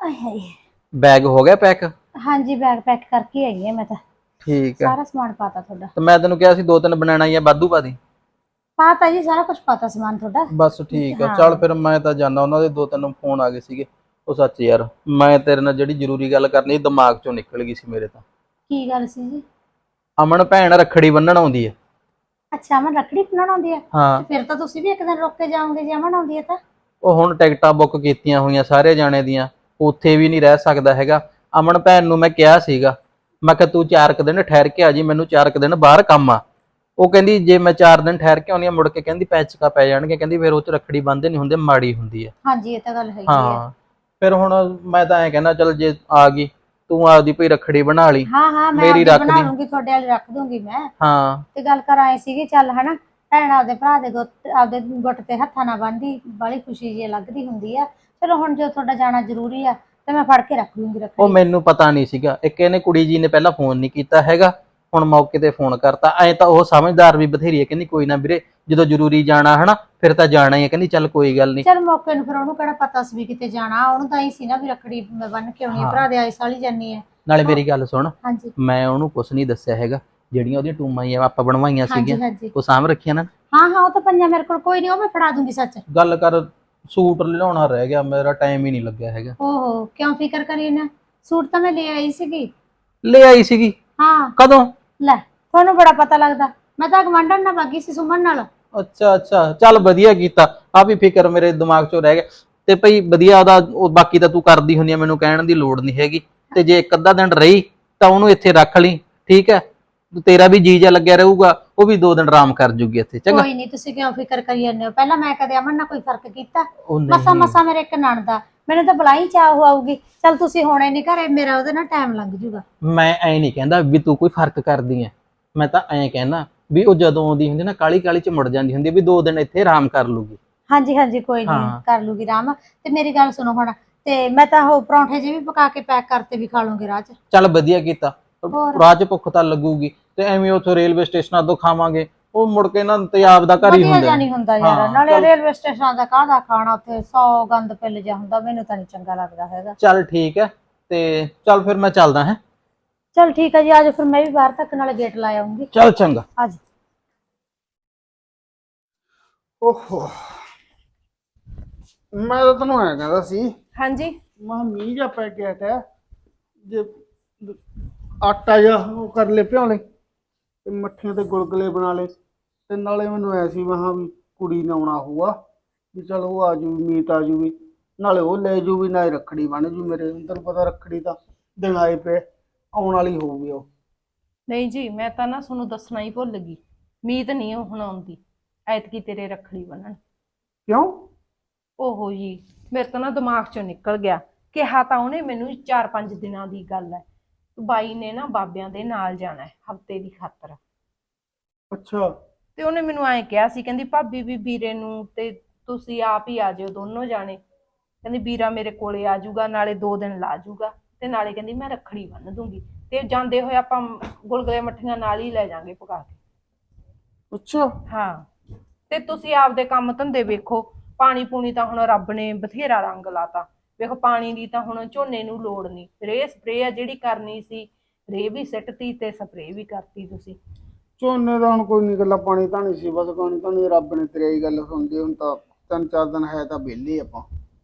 ਆਏ ਹਾਏ। ਬੈਗ ਹੋ ਗਿਆ ਪੈਕ? ਹਾਂਜੀ ਬੈਗ ਪੈਕ ਕਰਕੇ ਆਈ ਹਾਂ ਮੈਂ ਤਾਂ। ਠੀਕ ਹੈ। ਸਾਰਾ ਸਮਾਨ ਪਾਤਾ ਤੁਹਾਡਾ। ਤੇ ਮੈਂ ਤੈਨੂੰ ਕਿਹਾ ਸੀ ਦੋ ਤਿੰਨ ਬਣਾਣਾ ਹੀ ਆ ਵਾਧੂ ਪਾ ਦੀ। ਪਾਤਾ ਜੀ ਸਾਰਾ ਕੁਝ ਪਾਤਾ ਸਮਾਨ ਤੁਹਾਡਾ। ਬਸ ਠੀਕ ਹਾਂ। ਚੱਲ ਫਿਰ ਮੈਂ ਤਾਂ ਜਾਣਾ ਉਹਨਾਂ ਦੇ ਦੋ ਤਿੰਨ ਫੋਨ ਆ ਗਏ ਸੀਗੇ। ਉਹ ਸੱਚ ਯਾਰ ਮੈਂ ਤੇਰੇ ਨਾਲ ਜਿਹੜੀ ਜ਼ਰੂਰੀ ਗੱਲ ਕਰਨੀ ਸੀ, ਦਿਮਾਗ ਚੋਂ ਨਿਕਲ ਗਈ ਸੀ ਮੇਰੇ ਤਾਂ। ਕੀ ਗੱਲ ਸੀ ਜੀ? ਅਮਨ ਭੈਣ ਰੱਖੜੀ ਬੰਨਣ ਆਉਂਦੀ ਹੈ ਅੱਛਾ ਅਮਨ ਰੱਖੜੀ ਬਣਾਉਣ ਆਉਂਦੀ ਹੈ। ਹਾਂ ਫਿਰ ਤਾਂ ਤੁਸੀਂ ਵੀ ਇੱਕ ਦਿਨ ਰੁਕ ਕੇ ਜਾਓਗੇ ਜੇ ਅਮਨ ਆਉਂਦੀ ਹੈ ਤਾਂ? ਉਹ ਹੁਣ ਟਿਕਟਾਂ ਬੁੱਕ ਕੀਤੀਆਂ ਹੋਈਆਂ ਸਾਰੇ ਜਾਣੇ ਦੀਆਂ। ਉੱਥੇ ਵੀ ਨਹੀਂ ਰਹਿ ਸਕਦਾ ਹੈਗਾ। ਅਮਨ ਭੈਣ ਨੂੰ ਮੈਂ ਕਿਹਾ ਸੀਗਾ। ਮੈਂ ਕਿਹਾ ਤੂੰ ਚਾਰ ਕੁ ਦਿਨ ਠਹਿਰ ਕੇ ਆ ਜੀ ਮੈਨੂੰ ਚਾਰ ਕੁ ਦਿਨ ਬਾਹਰ ਕੰਮ ਆ। ਉਹ ਕਹਿੰਦੀ ਜੇ ਮੈਂ ਚਾਰ ਦਿਨ ਠਹਿਰ ਕੇ ਆਉਣੀ ਆ ਮੁੜ ਕੇ ਕਹਿੰਦੀ ਪੈਚਕਾ ਪੈ ਜਾਣਗੇ। ਕਹਿੰਦੀ ਫਿਰ ਉਹ ਚ ਰੱਖੜੀ ਬੰਨ੍ਹਦੇ ਨਹੀਂ ਹੁੰਦੇ ਮਾੜੀ ਹੁੰਦੀ ਹੈ ਹਾਂਜੀ ਇਹ ਤਾਂ ਗੱਲ ਹੈਗੀ ਹੈ ਹਾਂ। ਫਿਰ ਹੁਣ ਮੈਂ ਤਾਂ ਐਂ ਕਹਿੰਦਾ ਚਲ ਜੇ ਆ ਗਈ ਤੂੰ ਆਪਦੀ ਭਈ ਰੱਖੜੀ ਬਣਾ ਲਈ। ਹਾਂ ਹਾਂ ਮੈਂ ਮੇਰੀ ਰੱਖ ਬਣਾ ਦੀ। ਲੂੰਗੀ ਤੁਹਾਡੇ ਵਾਲੀ ਰੱਖ ਦੂੰਗੀ ਮੈਂ। ਹਾਂ। ਤੇ ਗੱਲ ਕਰ ਆਏ ਸੀਗੇ ਚੱਲ ਹਨਾ ਭੈਣ ਆਪਦੇ ਭਰਾ ਦੇ ਗੁੱਟ ਆਪਦੇ ਗੁੱਟ ਤੇ ਹੱਥਾਂ ਨਾਲ ਬੰਨ੍ਹਦੀ ਬੜੀ ਖੁਸ਼ੀ ਜੀ ਲੱਗਦੀ ਹੁੰਦੀ ਆ। ਚਲੋ ਹੁਣ ਜੋ ਤੁਹਾਡਾ ਜਾਣਾ ਜ਼ਰੂਰੀ ਆ ਤੇ ਮੈਂ ਫੜ ਕੇ ਰੱਖ ਲੂੰਗੀ ਉਹ ਰੱਖੜੀ ਮੈਨੂੰ ਪਤਾ ਨਹੀਂ ਸੀਗਾ। ਇੱਕ ਇਹਨੇ ਕੁੜੀ ਜੀ ਨੇ ਪਹਿਲਾਂ ਫੋਨ ਨਹੀਂ ਕੀਤਾ ਹੈਗਾ। ਹੁਣ ਮੌਕੇ ਤੇ ਫੋਨ ਕਰਤਾ। ਐ ਤਾਂ ਉਹ ਸਮਝਦਾਰ ਵੀ ਬਥੇਰੀ ਹੈ ਕਹਿੰਦੀ ਕੋਈ ਨਾ ਵੀਰੇ ਜਦੋਂ ਜ਼ਰੂਰੀ ਜਾਣਾ ਹਨਾ ਫਿਰ ਤਾਂ ਜਾਣਾ ਹੀ ਹੈ ਕਹਿੰਦੀ ਚੱਲ ਕੋਈ ਗੱਲ ਨਹੀਂ। ਚਲ ਮੌਕੇ ਨੂੰ ਫਿਰ ਉਹਨੂੰ ਕਿਹੜਾ ਪਤਾ ਸੀ ਵੀ ਕਿਤੇ ਜਾਣਾ। ਉਹਨੂੰ ਤਾਂ ਹੀ ਸੀ ਨਾ ਵੀ ਰੱਖੜੀ ਮੈਂ ਬੰਨ ਕੇ ਆਉਣੀ ਹਾਂ। ਭਰਾ ਦੇ ਆਈ ਸਾਲੀ ਜਾਨੀ ਹੈ ਨਾਲੇ ਮੇਰੀ ਗੱਲ ਸੁਣ। ਹਾਂਜੀ। ਮੈਂ ਉਹਨੂੰ ਕੁਛ ਨਹੀਂ ਦੱਸਿਆ ਹੈਗਾ। ਜਿਹੜੀਆਂ ਉਹਦੀਆਂ ਟੂਮਾਂ ਹੀ ਆਪਾਂ ਬਣਵਾਈਆਂ ਹਾਂਜੀ ਸੀਗੀਆਂ। ਹਾਂਜੀ। ਉਹ ਸਾਂਭ ਰੱਖੀਆਂ ਨਾ। ਹਾਂ ਹਾਂ ਉਹ ਤਾਂ ਪੰਜਾ ਮੇਰੇ ਕੋਲ ਕੋਈ ਨਹੀਂ ਉਹ ਮੈਂ ਫੜਾ ਦੂੰਗੀ ਸੱਚ। ਗੱਲ ਕਰ ਸੂਟ ਲਿਆਉਣਾ ਰਹਿ ਗਿਆ ਮੇਰਾ ਟਾਈਮ ਹੀ ਨਹੀਂ ਲੱਗਿਆ ਹੈਗਾ। ਓਹੋ ਕਿਉਂ ਫਿਕਰ ਕਰੀ ਨਾ? ਸੂਟ ਤਾਂ ਮੈਂ ਲੈ ਆਈ ਸੀਗੀ। ਲੈ ਆਈ ਸੀਗੀ? ਹਾਂ। ਕਦੋਂ? ਲੈ ਤੁਹਾਨੂੰ ਬੜਾ ਪਤਾ ਲੱਗਦਾ। ਮੈਂ ਤਾਂ ਗਵੰਡਨ ਨਾਲ ਬਾਗੀ ਸੀ ਸੁਮਨ ਨਾਲ। ਅੱਛਾ ਅੱਛਾ। ਚੱਲ ਵਧੀਆ ਕੀਤਾ। ਆ ਵੀ ਫਿਕਰ ਮੇਰੇ ਦਿਮਾਗ 'ਚੋਂ ਰਹਿ ਗਿਆ। ਤੇ ਭਈ ਵਧੀਆ ਉਹਦਾ ਉਹ ਬਾਕੀ ਤਾਂ ਤੂੰ ਕਰਦੀ ਹੁੰਦੀ ਆ ਮੈਨੂੰ ਕਹਿਣ ਦੀ ਲੋੜ ਨਹੀਂ ਹੈਗੀ। ਤੇ ਜੇ ਇੱਕ ਅੱਧਾ ਦਿਨ ਰਹੀ ਤਾਂ ਉਹਨੂੰ ਇੱਥੇ ਰੱਖ ਲਈ। ਠੀਕ ਹੈ? ਤੇਰਾ ਵੀ ਜੀ ਜਾ ਲੱਗਿਆ ਰਹੂਗਾ ਉਹ ਵੀ ਦੋ ਦਿਨ ਆਰਾਮ ਕਰ ਜੂਗੀ ਇੱਥੇ ਚੰਗਾ। ਕੋਈ ਨਹੀਂ ਤੁਸੀਂ ਕਿਉਂ ਫਿਕਰ ਕਰੀ ਜਾਂਦੇ ਹੋ? ਪਹਿਲਾਂ ਮੈਂ ਕਦੇ ਅਮਨ ਨਾਲ ਕੋਈ ਫ਼ਰਕ ਕੀਤਾ? ਉਹ ਮਸਾ ਨਹੀਂ। ਮਸਾ ਮੇਰੇ ਇੱਕ ਨਣਦਾ ਮੈਨੂੰ ਤਾਂ ਬੁਲਾਈ ਚਾਹ ਆਊਗੀ। ਚਲ ਤੁਸੀਂ ਹੋਣੇ ਨਹੀਂ ਘਰੇ ਮੇਰਾ ਉਹਦੇ ਨਾਲ ਟਾਈਮ ਲੰਘ ਜੂਗਾ। ਮੈਂ ਐ ਨਹੀਂ ਕਹਿੰਦਾ ਵੀ ਤੂੰ ਕੋਈ ਫ਼ਰਕ ਕਰਦੀ ਐ। ਮੈਂ ਤਾਂ ਐਂ ਕਹਿੰਦਾ ਵੀ ਉਹ ਜਦੋਂ ਆਉਂਦੀ ਹੁੰਦੀ ਨਾ ਕਾਲੀ ਕਾਲੀ ਚ ਮੁੜ ਜਾਂਦੀ ਹੁੰਦੀ ਵੀ ਦੋ ਦਿਨ ਇੱਥੇ ਆਰਾਮ ਕਰ ਲੂਗੀ। ਹਾਂਜੀ ਹਾਂਜੀ ਕੋਈ ਨਹੀਂ ਹਾਂ। ਕਰ ਲੂਗੀ ਰਾਮ ਤੇ ਮੇਰੀ ਗੱਲ ਸੁਣੋ ਹੁਣ ਤੇ ਮੈਂ ਤਾਂ ਉਹ ਪਰੌਂਠੇ ਜਿਹੇ ਵੀ ਪਕਾ ਕੇ ਪੈਕ ਕਰਤੇ ਵੀ ਖਾ ਲੂੰਗੀ ਰਾਹ 'ਚ। ਚੱਲ ਵਧੀਆ ਕੀਤਾ। ਹੋਰ? ਰਾਹ 'ਚ ਭੁੱਖ ਤਾਂ ਲੱਗੂਗੀ। ਤੇ ਐਵੇਂ ਉੱਥੋਂ ਰੇਲਵੇ ਸਟੇਸ਼ਨਾਂ ਤੋਂ ਖਾਵਾਂਗੇ। ਉਹ ਮੁੜ ਕੇ ਨਾ ਤਿਆਬ ਦਾ ਘਰ ਹੀ ਵਧੀਆ ਹੁੰਦਾ। ਨਹੀਂ ਹੁੰਦਾ ਯਾਰ। ਹਾਂ, ਨਾਲੇ ਚੱਲ। ਰੇਲਵੇ ਸਟੇਸ਼ਨ ਦਾ ਕਾਹਦਾ ਖਾਣਾ? ਉੱਥੇ 100 ਗੰਦ ਪਿੱਲ ਜਾ ਹੁੰਦਾ ਮੈਨੂੰ ਤਾਂ ਨਹੀਂ ਚੰਗਾ ਲੱਗਦਾ ਹੈਗਾ। ਚੱਲ ਠੀਕ ਹੈ ਤੇ ਚੱਲ ਫਿਰ ਮੈਂ ਚੱਲਦਾ ਹੈ। ਚਲ ਠੀਕ ਹੈ ਜੀ ਆਜੋ ਫਿਰ ਮੈਂ ਵੀ ਬਾਹਰ ਤੱਕ ਨਾਲੇ ਗੇਟ ਲਾ ਆਉਂਗੀ। ਚੱਲ ਚੰਗਾ। ਅੱਜ ਓਹੋ। ਮੈਂ ਤਾਂ ਤੈਨੂੰ ਐ ਕਹਿੰਦਾ ਸੀ ਹਾਂਜੀ। ਮਾ ਮੀਂਹ ਜਾ ਪੈ ਗਿਆ ਟੈ ਜੇ ਆਟਾ ਜਾ ਉਹ ਕਰ ਲੈ ਭਿਉਂ ਤੇ ਮੱਠੀਆਂ ਤੇ ਗੁਲਗੁਲੇ ਬਣਾ ਲੈ ਤੇ ਨਾਲੇ ਮੈਨੂੰ ਐ ਸੀ ਮਹਾ ਵੀ ਕੁੜੀ ਨੇ ਆਉਣਾ ਹੋਊਗਾ ਵੀ ਚਲ ਉਹ ਆ ਜੂ ਮੀਤ ਆ ਜੂਗੀ। ਨਾਲੇ ਉਹ ਲੈ ਜੂ ਵੀ ਨਾਲੇ ਰੱਖੜੀ ਬਣ ਜੂ ਮੇਰੇ ਤੈਨੂੰ ਪਤਾ ਰੱਖੜੀ ਤਾਂ ਦਿਨ ਆਏ ਪਏ ਆਉਣ ਵਾਲੀ ਹੋਊਗੀ ਉਹ। ਨਹੀਂ ਜੀ ਮੈਂ ਤਾਂ ਨਾ ਤੁਹਾਨੂੰ ਦੱਸਣਾ ਹੀ ਭੁੱਲ ਗਈ। ਮੀਤ ਨਹੀਂ ਉਹ ਹੁਣ ਆਉਂਦੀ ਐਤਕੀ ਤੇਰੇ ਰੱਖੜੀ ਬੰਨਣ। ਕਿਉਂ? ਓਹੋ ਜੀ ਮੇਰੇ ਤਾਂ ਨਾ ਦਿਮਾਗ ਚੋਂ ਨਿਕਲ ਗਿਆ। ਕਿਹਾ ਤਾਂ ਉਹਨੇ ਮੈਨੂੰ 4-5 ਦਿਨਾਂ ਦੀ ਗੱਲ ਹੈ ਬਾਈ ਨੇ ਨਾ ਬਾਬਿਆਂ ਦੇ ਨਾਲ ਜਾਣਾ ਹੈ ਹਫ਼ਤੇ ਦੀ ਖਾਤਰ। ਅੱਛਾ। ਤੇ ਉਹਨੇ ਮੈਨੂੰ ਐਂ ਕਿਹਾ ਸੀ ਕਹਿੰਦੀ ਭਾਬੀ ਵੀ ਵੀਰੇ ਨੂੰ ਤੇ ਤੁਸੀਂ ਆਪ ਹੀ ਆ ਜਿਓ ਦੋਨੋਂ ਜਾਣੇ। ਕਹਿੰਦੀ ਵੀਰਾ ਮੇਰੇ ਕੋਲੇ ਆ ਜਾਊਗਾ ਨਾਲੇ ਦੋ ਦਿਨ ਲਾ ਜਾਊਗਾ। ਤੇ ਨਾਲੇ ਕਹਿੰਦੀ ਮੈਂ ਰੱਖੜੀ ਬੰਨ ਦੂੰਗੀ। ਤੇ ਜਾਂਦੇ ਹੋਏ ਆਪਾਂ ਗੁਲਗੁਲੇ ਮੱਠੀਆਂ ਨਾਲ ਹੀ ਲੈ ਜਾਾਂਗੇ ਪਕਾ ਕੇ। ਅੱਛਾ। ਹਾਂ। ਤੇ ਤੁਸੀਂ ਆਪਦੇ ਕੰਮ ਧੰਦੇ ਵੇਖੋ ਪਾਣੀ ਪੂਣੀ ਤਾਂ ਹੁਣ ਰੱਬ ਨੇ ਬਥੇਰਾ ਰੰਗ ਲਾਤਾ। ਵੇਖੋ ਪਾਣੀ ਦੀ ਤਾਂ ਹੁਣ ਝੋਨੇ ਨੂੰ ਲੋੜ ਨਹੀਂ। ਰੇ ਸਪਰੇ ਆ ਜਿਹੜੀ ਕਰਨੀ ਸੀ ਰੇ ਵੀ ਸਿੱਟਤੀ ਤੇ ਸਪਰੇ ਵੀ ਕਰਤੀ ਤੁਸੀਂ। ਝੋਨੇ ਦਾ ਹੁਣ ਕੋਈ ਨਹੀਂ ਗੱਲਾਂ ਪਾਣੀ ਧਾਣੀ ਸੀ ਬਸ ਪਾਣੀ ਧਾਣੀ ਰੱਬ ਨੇ ਤੇਰੀ ਗੱਲ ਸੁਣਦੀ ਹੁਣ ਤਾਂ ਤਿੰਨ ਚਾਰ ਦਿਨ ਹੈ ਤਾਂ ਵਿਹਲੇ ਆਪਾਂ।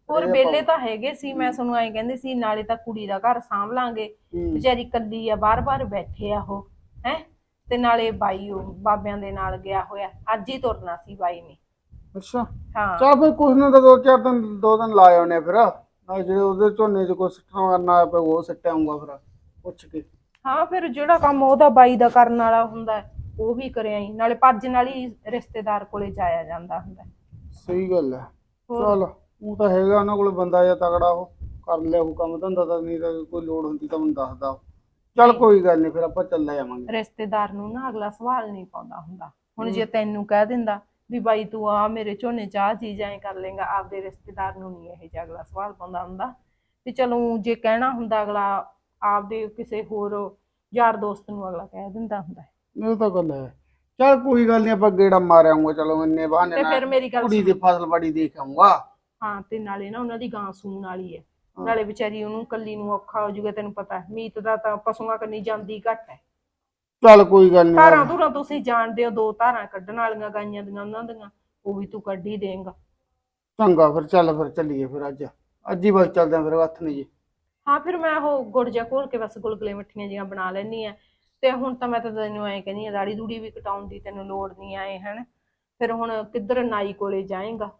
ਹੋਰ ਬੇਲੇ ਤਾਂ ਹੈਗੇ ਸੀ ਮੈਂ ਤੁਹਾਨੂੰ ਐਂ ਕਹਿੰਦੀ ਸੀ ਨਾਲੇ ਤਾਂ ਕੁੜੀ ਦਾ ਘਰ ਸਾਂਭ ਲਾਂਗੇ। ਵਿਚਾਰੀ ਕੱਲੀ ਆ ਬਾਰ-ਬਾਰ ਬੈਠੇ ਆ ਉਹ ਹੈ? ਤੇ ਨਾਲੇ ਬਾਈ ਉਹ ਬਾਬਿਆਂ ਦੇ ਨਾਲ ਗਿਆ ਹੋਇਆ ਅੱਜ ਹੀ ਤੁਰਨਾ ਸੀ ਬਾਈ ਨੇ। ਅੱਛਾ। ਹਾਂ। ਚਾ ਫਿਰ ਕੁਛ ਨਾ ਦੋ ਚਾਰ ਦਿਨ ਦੋ ਦਿਨ ਲਾ ਆਉਣੇ ਫਿਰ। ਨਾਲ ਜਿਹੜੇ ਉਹਦੇ ਝੋਨੇ 'ਚ ਕੁਛ ਸਿੱਟਣਾ ਕਰਨਾ ਪਿਆ ਉਹ ਸਿੱਟਿਆ ਆਉਂਗਾ ਫਿਰ ਪੁੱਛ ਕੇ। ਹਾਂ ਫਿਰ ਜਿਹੜਾ ਕੰਮ ਉਹਦਾ ਬਾਈ ਦਾ ਕਰਨ ਵਾਲਾ ਹੁੰਦਾ ਹੈ, ਉਹ ਵੀ ਕਰਿਆ ਹੀ ਨਾਲੇ ਭੱਜ ਨਾਲ ਹੀ ਰਿਸ਼ਤੇਦਾਰ ਕੋਲੇ ਜਾਇਆ ਜਾਂਦਾ ਹੁੰਦਾ। ਹੈ। ਸਹੀ ਗੱਲ ਹੈ। ਹੋਰ? ਚਲ ਉਹ ਤਾਂ ਹੈਗਾ ਉਹਨਾਂ ਕੋਲ ਬੰਦਾ ਜਾਂ ਤਗੜਾ ਉਹ ਕਰ ਲਿਆ ਉਹ ਕੰਮ ਧੰਦਾ ਤਾਂ ਨਹੀਂ ਤਾਂ ਕੋਈ ਲੋੜ ਹੁੰਦੀ ਤਾਂ ਮੈਨੂੰ ਦੱਸਦਾ ਚਲ ਕੋਈ ਗੱਲ ਨਹੀਂ ਫਿਰ ਆਪਾਂ ਚੱਲੇ ਜਾਵਾਂਗੇ ਰਿਸ਼ਤੇਦਾਰ ਨੂੰ ਨਾ ਅਗਲਾ ਸਵਾਲ ਨਹੀਂ ਪਾਉਂਦਾ ਹੁੰਦਾ। ਹੁਣ ਜੇ ਤੈਨੂੰ ਕਹਿ ਦਿੰਦਾ ਵੀ ਬਾਈ ਤੂੰ ਆ ਮੇਰੇ ਝੋਨੇ ਚਾਹ ਚੀਜ਼ ਐਂ ਕਰ ਲੇਗਾ ਆਪਦੇ ਰਿਸ਼ਤੇਦਾਰ ਨੂੰ ਨਹੀਂ ਇਹ ਜਿਹਾ ਅਗਲਾ ਸਵਾਲ ਪਾਉਂਦਾ ਹੁੰਦਾ। ਵੀ ਚਲੋ ਜੇ ਕਹਿਣਾ ਹੁੰਦਾ ਅਗਲਾ ਆਪਦੇ ਕਿਸੇ ਹੋਰ ਯਾਰ ਦੋਸਤ ਨੂੰ ਅਗਲਾ ਕਹਿ ਦਿੰਦਾ ਹੁੰਦਾ। ਹੈ। ਇਹ ਤਾਂ ਗੱਲ ਹੈ। ਚਲ ਕੋਈ ਗੱਲ ਨਹੀਂ ਆਪਾਂ ਗੇੜਾ ਮਾਰ ਆਉਂਗਾ ਚਲੋ ਇੰਨੇ ਬਹਾਨੇ ਤੇ ਨਾਲ ਫਿਰ ਮੇਰੀ ਗੱਲ ਕੁੜੀ ਦੀ ਫਸਲ ਬਾੜੀ ਦੇਖ ਆਉਂਗਾ ਹਾਂ ਤੇ ਨਾਲੇ ਨਾ ਉਹਨਾਂ ਦੀ ਗਾਂ ਸੂਣ ਵਾਲੀ ਹੈ। ਨਾਲੇ ਵਿਚਾਰੀ ਉਹਨੂੰ ਕੱਲੀ ਨੂੰ ਔਖਾ ਹੋ ਜਾਊਗਾ ਤੈਨੂੰ ਪਤਾ। ਹੈ, ਮੀਤ ਦਾ ਤਾਂ ਪਸ਼ੂਆਂ ਕੰਨੀ ਜਾਂਦੀ ਘੱਟ ਹੈ। ਚੱਲ ਕੋਈ ਗੱਲ ਧਾਰਾਂ ਨਹੀਂ ਧੁਰਾਂ ਤੁਸੀਂ ਜਾਣਦੇ ਹੋ ਦੋ ਧਾਰਾਂ ਕੱਢਣ ਵਾਲੀਆਂ ਗਾਈਆਂ ਦੀਆਂ ਉਹਨਾਂ ਦੀਆਂ ਉਹ ਵੀ ਤੂੰ ਕੱਢ ਹੀ ਦੇਂਗਾ। ਚੰਗਾ ਫਿਰ ਚੱਲ ਫਿਰ ਚੱਲੀਏ ਫਿਰ ਅੱਜ। ਅੱਜ ਹੀ ਬਸ ਚੱਲਦੇ ਆਂ ਫਿਰ ਹੱਥ ਨਹੀਂ ਜੀ। ਹਾਂ ਫਿਰ ਮੈਂ ਉਹ ਗੁੜ ਜਿਹਾ ਘੋਲ ਕੇ ਬਸ ਗੁਲਗੁਲੇ ਮੱਠੀਆਂ ਜੀਆਂ ਬਣਾ ਲੈਣੀ ਆ ਤੇ ਹੁਣ ਤਾਂ ਮੈਂ ਤਾਂ ਤੈਨੂੰ ਐਂ ਕਹਿੰਦੀ ਆ ਦਾੜੀ ਦੂੜੀ ਵੀ ਕਟਾਉਣ ਦੀ ਤੈਨੂੰ ਲੋੜ ਨਹੀਂ ਆਏ ਹਨ? ਫਿਰ ਹੁਣ ਕਿੱਧਰ ਨਾਈ ਕੋਲੇ ਜਾਏਗਾ?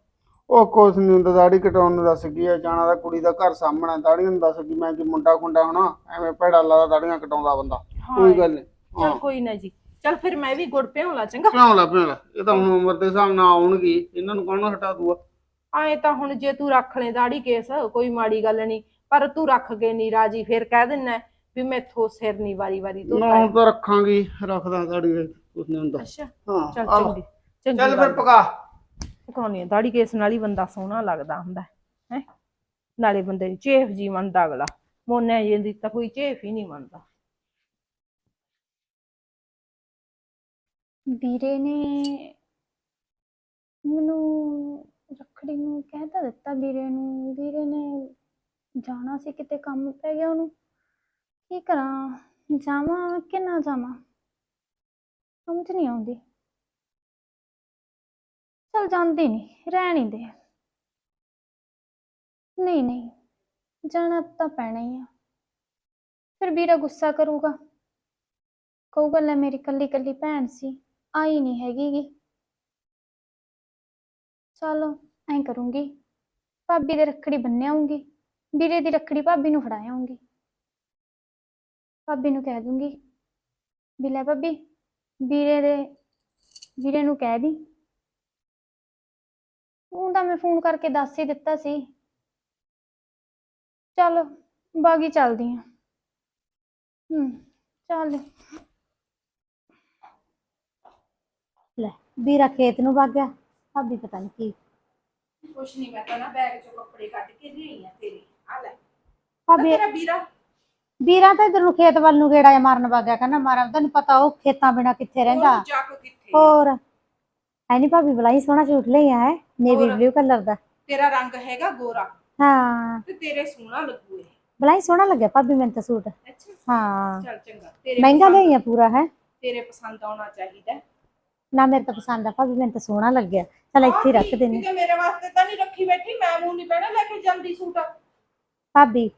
ਉਹ ਕੁਛ ਨਹੀਂ ਹੁੰਦਾ ਦਾੜੀ ਕਟਾਉਣ ਨੂੰ ਦੱਸ ਕੀ ਹੈ ਜਾਣਾ ਤਾਂ ਕੁੜੀ ਦਾ ਘਰ ਸਾਹਮਣਾ ਦਾੜੀਆਂ ਨੂੰ ਦੱਸ ਕੀ ਮੈਂ ਕੀ ਮੁੰਡਾ ਖੁੰਡਾ ਹੋਣਾ ਐਵੇਂ ਭੈੜਾ ਲਾਦਾ ਦਾੜੀਆਂ ਕਟਾਉਂਦਾ ਬੰਦਾ ਕੋਈ ਗੱਲ ਨਹੀਂ ਚਲ ਕੋਈ ਨਾ ਜੀ। ਚਲ ਫਿਰ ਮੈਂ ਵੀ ਗੁੜ ਭਿਉਂ ਲਾ ਚੰਗਾ? ਪਿਉਂ ਲਾ ਲਾ ਇਹ ਤਾਂ ਹੁਣ ਉਮਰ ਦੇ ਹਿਸਾਬ ਨਾਲ ਆਉਣਗੀ ਇਹਨਾਂ ਨੂੰ ਕੌਣ ਹਟਾ ਦੂਗਾ? ਆਏ ਤਾਂ ਹੁਣ ਜੇ ਤੂੰ ਰੱਖ ਲੈ ਦਾੜੀ ਕੇਸ ਕੋਈ ਮਾੜੀ ਗੱਲ ਨਹੀਂ। ਪਰ ਤੂੰ ਰੱਖ ਕੇ ਨਹੀਂ ਰਾਜੀ ਫਿਰ ਕਹਿ ਦਿੰਨਾ ਵੀ ਮੈਥੋਂ ਸਿਰ ਨਹੀਂ ਵਾਰੀ ਵਾਰੀ ਨਾ ਧੋਤਾ ਹੁਣ ਤਾਂ ਰੱਖਾਂਗੀ। ਰੱਖਦਾ ਦਾੜੀ ਕੁਛ ਨਹੀਂ ਹੁੰਦਾ। ਅੱਛਾ। ਹਾਂ ਚਲ। ਚੰਗੀ ਚੰਗੀ ਚੱਲ ਫਿਰ। ਪਕਾ। ਪਕਾਉਣੀ ਆ ਦਾੜੀ ਕੇਸ ਨਾਲ ਹੀ ਬੰਦਾ ਸੋਹਣਾ ਲੱਗਦਾ ਹੁੰਦਾ ਹੈ? ਨਾਲੇ ਬੰਦੇ ਦੀ ਚੇਫ ਜੀ ਮੰਨਦਾ ਅਗਲਾ। ਮੋਨੇ ਜੀ ਦੀ ਤਾਂ ਕੋਈ ਚੇਫ ਹੀ ਨਹੀਂ ਮੰਨਦਾ। ਵੀਰੇ ਨੇ ਮੈਨੂੰ ਰੱਖੜੀ ਨੂੰ ਕਹਿ ਤਾਂ ਦਿੱਤਾ ਵੀਰੇ ਨੂੰ, ਵੀਰੇ ਨੇ ਜਾਣਾ ਸੀ ਕਿਤੇ, ਕੰਮ ਪੈ ਗਿਆ ਉਹਨੂੰ। ਕੀ ਕਰਾਂ, ਜਾਵਾਂ ਕਿ ਨਾ ਜਾਵਾਂ? ਸਮਝ ਨਹੀਂ ਆਉਂਦੀ। ਚਲ ਜਾਂਦੀ ਨਹੀਂ ਰਹਿਣ ਹੀ ਦੇ। ਨਹੀਂ ਨਹੀਂ, ਜਾਣਾ ਤਾਂ ਪੈਣਾ ਹੀ ਆ। ਫਿਰ ਵੀਰਾ ਗੁੱਸਾ ਕਰੂਗਾ। ਕਹੂਗਾ, ਲੈ ਮੇਰੀ ਕੱਲੀ ਕੱਲੀ ਭੈਣ ਸੀ। ਆਈ ਨਹੀਂ ਹੈਗੀ ਗੀ ਚਲੋ, ਐਂ ਕਰੂੰਗੀ। ਭਾਬੀ ਦੇ ਰੱਖੜੀ ਬੰਨ੍ਹ ਵੀਰੇ ਦੀ ਰੱਖੜੀ ਭਾਬੀ ਨੂੰ ਫੜਾ ਭਾਬੀ ਨੂੰ ਕਹਿ ਦੂੰਗੀ, ਵੀ ਲੈ ਭਾਬੀ, ਵੀਰੇ ਦੇ, ਵੀਰੇ ਨੂੰ ਕਹਿ ਦੀ। ਉਹ ਮੈਂ ਫੋਨ ਕਰਕੇ ਦੱਸ ਹੀ ਦਿੱਤਾ ਸੀ। ਚਲ, ਬਾਗੀ ਚੱਲਦੀ ਆ। ਹੂੰ, ਚੱਲ ਲੈ ਵੀਰਾ ਖੇਤ ਨੂੰ ਵਗ ਗਿਆ। ਭਾਬੀ ਪਤਾ ਨਹੀਂ ਕੀ। ਕੁਛ ਨਹੀਂ ਮੈਂ ਤਾਂ ਨਾ ਬੈਗ ਚੋਂ ਕੱਪੜੇ ਕੱਢ ਕੇ ਲਿਆਈ ਆ ਤੇਰੇ। ਆ ਲੈ। ਭਾਬੀ ਤੇਰਾ ਵੀਰਾ। ਵੀਰਾ ਤਾਂ ਇਧਰ ਨੂੰ ਖੇਤ ਵੱਲ ਨੂੰ ਗੇੜਾ ਜਿਹਾ ਮਾਰਨ ਵਗ ਗਿਆ। ਕਹਿੰਦਾ ਮਾਰਾ ਤੈਨੂੰ ਪਤਾ ਉਹ ਖੇਤਾਂ ਬਿਨਾ ਕਿੱਥੇ ਰਹਿੰਦਾ। ਉਹਨੂੰ ਚੱਕ ਕਿੱਥੇ? ਹੋਰ। ਐ ਨਹੀਂ ਭਾਬੀ ਬਲਾਈ ਸੋਹਣਾ ਸੂਟ ਲਿਆ ਹੈ ਨੇਵੀ ਹੋਰ। ਬਲੂ ਕਲਰ ਦਾ। ਤੇਰਾ ਰੰਗ ਹੈਗਾ ਗੋਰਾ। ਹਾਂ। ਤੇ ਤੇਰੇ ਸੋਹਣਾ ਲੱਗੂ ਇਹ। ਬਲਾਈ ਸੋਹਣਾ ਲੱਗਿਆ ਭਾਬੀ ਮੈਨੂੰ ਤਾਂ ਸੂਟ। ਅੱਛਾ। ਹਾਂ। ਚੱਲ ਚੰਗਾ। ਤੇਰੇ ਮਹਿੰਗਾ ਪਸੰਦ- ਲਿਆ ਪੂਰਾ ਹੈ। ਤੇਰੇ ਪਸੰਦ ਆਉਣਾ ਚਾਹੀਦਾ। ਨਾ ਮੇਰੇ ਤਾਂ ਪਸੰਦ ਆ ਭਾਬੀ ਮੈਨੂੰ ਤਾਂ ਸੋਹਣਾ ਲੱਗਿਆ। ਚਲ ਇੱਥੇ ਹੀ ਰੱਖ ਦਿੰਨੀ ਕਿਤੇ ਮੇਰੇ ਵਾਸਤੇ ਤਾਂ ਨਹੀਂ ਰੱਖੀ ਬੈਠੀ ਮੈਂ ਮੂੰਹ ਨਹੀਂ ਪੈਣਾ ਲੈ ਕੇ ਜਾਂਦੀ ਸੂਟ। ਭਾਬੀ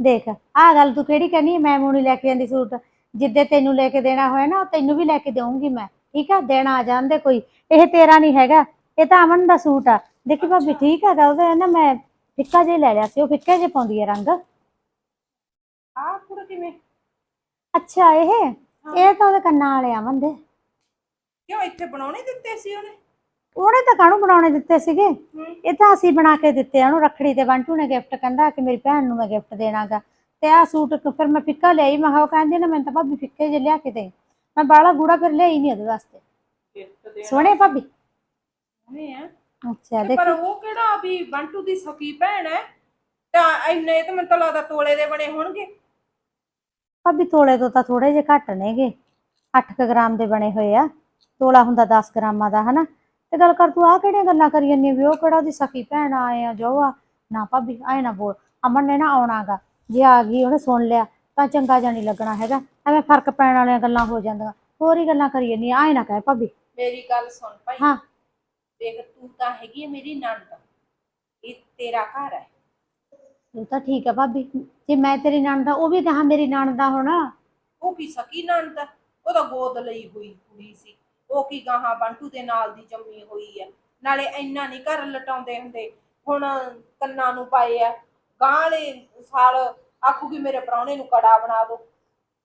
ਦੇਖ ਆਹ ਗੱਲ ਤੂੰ ਕਿਹੜੀ ਕਹਿਨੀ ਹੈ ਮੈਂ ਮੂਣੀ ਲੈ ਕੇ ਜਾਂਦੀ ਸੂਟ। ਜਿੱਦੇ ਤੈਨੂੰ ਲੈ ਕੇ ਦੇਣਾ ਹੋਇਆ ਨਾ ਉਹ ਤੈਨੂੰ ਵੀ ਲੈ ਕੇ ਦੇਵਾਂਗੀ ਮੈਂ। ਠੀਕ ਆ? ਦੇਣਾ ਆ ਜਾਂਦੇ ਕੋਈ। ਇਹ ਤੇਰਾ ਨਹੀਂ ਹੈਗਾ। ਇਹ ਤਾਂ ਅਮਨ ਦਾ ਸੂਟ ਆ। ਦੇਖੀ ਭਾਬੀ ਠੀਕ ਹੈਗਾ ਉਹਦਾ ਨਾ ਮੈਂ ਫਿੱਕਾ ਜਿਹਾ ਲੈ ਲਿਆ ਸੀ। ਉਹ ਫਿੱਕੇ ਜਿਹੇ ਪਾਉਂਦੀ ਹੈ ਰੰਗ। ਆਹ ਕੁੜ ਕਿਵੇਂ? ਅੱਛਾ ਇਹ? ਇਹ ਤਾਂ ਉਹਦੇ ਕੰਨਾਂ ਵਾਲੇ ਅਮਨ ਦੇ। ਕਿਉਂ ਇੱਥੇ ਬਣਾਉਣੇ ਦਿੱਤੇ ਸੀ ਉਹਨੇ? ਉਹਨੇ ਤਾਂ ਕਾਹਨੂੰ ਬਣਾਉਣੇ ਦਿੱਤੇ ਸੀਗੇ? ਇਹ ਤਾਂ ਅਸੀਂ ਬਣਾ ਕੇ ਦਿੱਤੇ ਆ ਉਹਨੂੰ ਰੱਖੜੀ ਤੇ ਬੰਟੂ ਨੇ ਗਿਫਟ ਕਹਿੰਦਾ ਕਿ ਮੇਰੀ ਭੈਣ ਨੂੰ ਮੈਂ ਗਿਫਟ ਦੇਣਾਗਾ। ਤੇ ਆ ਸੂਟ ਫਿਰ ਮੈਂ ਫਿੱਕਾ ਲਿਆਈ ਮੈਂ ਕਿਹਾ ਉਹ ਕਹਿੰਦੀ ਨਾ ਮੈਂ ਤਾਂ ਭਾਬੀ ਫਿੱਕੇ ਜਿਹੇ ਲਿਆ ਕੇ ਦੇ। ਮੈਂ ਬਾਲਾ ਗੂੜਾ ਫਿਰ ਲਿਆਈ ਨਹੀਂ ਉਹਦੇ ਵਾਸਤੇ। ਸੋਹਣੇ ਭਾਬੀ? ਸੋਹਣੇ ਆ। ਅੱਛਾ ਦੇਖ ਪਰ ਉਹ ਕਿਹੜਾ ਵੀ ਬੰਟੂ ਦੀ ਸਕੀ ਭੈਣ ਹੈ? ਤਾਂ ਇੰਨੇ ਤਾਂ ਮੈਨੂੰ ਤਾਂ ਲੱਗਦਾ ਤੋਲੇ ਦੇ ਬਣੇ ਹੋਣਗੇ। ਭਾਬੀ ਤੋਲੇ ਤੋਂ ਤਾਂ ਥੋੜੇ ਜਿਹੇ ਘੱਟ ਨੇਗੇ। 8 ਗ੍ਰਾਮ ਦੇ ਬਣੇ ਹੋਏ ਆ। ਤੋਲਾ ਹੁੰਦਾ 10 ਗ੍ਰਾਮਾਂ ਦਾ ਹਨਾ? ਤੇ ਗੱਲ ਕਰ ਤੂੰ ਆ ਕਿਹੜੀਆਂ ਗੱਲਾਂ ਕਰੀ ਜਾਂਦੀ ਵੀ ਉਹ ਕਿਹੜਾ ਉਹਦੀ ਸਕੀ ਭੈਣ ਆਏ ਆ ਜੋ ਆ? ਨਾ ਭਾਬੀ ਆਏ ਨਾ ਬੋਲ। ਅਮਨ ਨੇ ਨਾ ਆਉਣਾਗਾ ਜੇ ਆ ਗਈ ਉਹਨੇ ਸੁਣ ਲਿਆ ਤਾਂ ਚੰਗਾ ਜਾਂ ਨਹੀਂ ਲੱਗਣਾ ਹੈਗਾ। ਐਵੇਂ ਫ਼ਰਕ ਪੈਣ ਵਾਲੀਆਂ ਗੱਲਾਂ ਹੋ ਜਾਂਦੀਆਂ। ਹੋਰ ਹੀ ਗੱਲਾਂ ਕਰੀ ਜਾਂਦੀ ਆਏ ਨਾ ਕਹਿ ਭਾਬੀ। ਮੇਰੀ ਗੱਲ ਸੁਣ ਭਾਈ। ਹਾਂ। ਦੇਖ ਤੂੰ ਤਾਂ ਹੈਗੀ ਹੈ ਮੇਰੀ ਨਣਦ। ਇਹ ਤੇਰਾ ਘਰ ਹੈ ਉਹ ਤਾਂ ਠੀਕ ਹੈ ਭਾਬੀ। ਜੇ ਮੈਂ ਤੇਰੀ ਨਣਦ ਆ ਉਹ ਵੀ ਤਾਂ ਮੇਰੀ ਨਣਦ ਆ ਹੁਣ। ਉਹ ਕੀ ਸਕੀ ਨਣਦ? ਉਹ ਤਾਂ ਗੋਦ ਲਈ ਹੋਈ ਕੁੜੀ ਸੀ। ਉਹ ਕੀ ਗਾਹਾਂ ਬੰਟੂ ਦੇ ਨਾਲ ਦੀ ਜੰਮੀ ਹੋਈ ਹੈ। ਨਾਲੇ ਇੰਨਾ ਨਹੀਂ ਘਰ ਲਟਾਉਂਦੇ ਹੁੰਦੇ। ਹੁਣ ਕੰਨਾਂ ਨੂੰ ਪਾਏ ਆ। ਗਾਂ ਵਾਲੇ ਸਾਲ ਆਖੂਗੀ ਮੇਰੇ ਪ੍ਰਾਹੁਣੇ ਨੂੰ ਕੜਾ ਬਣਾ ਦਿਓ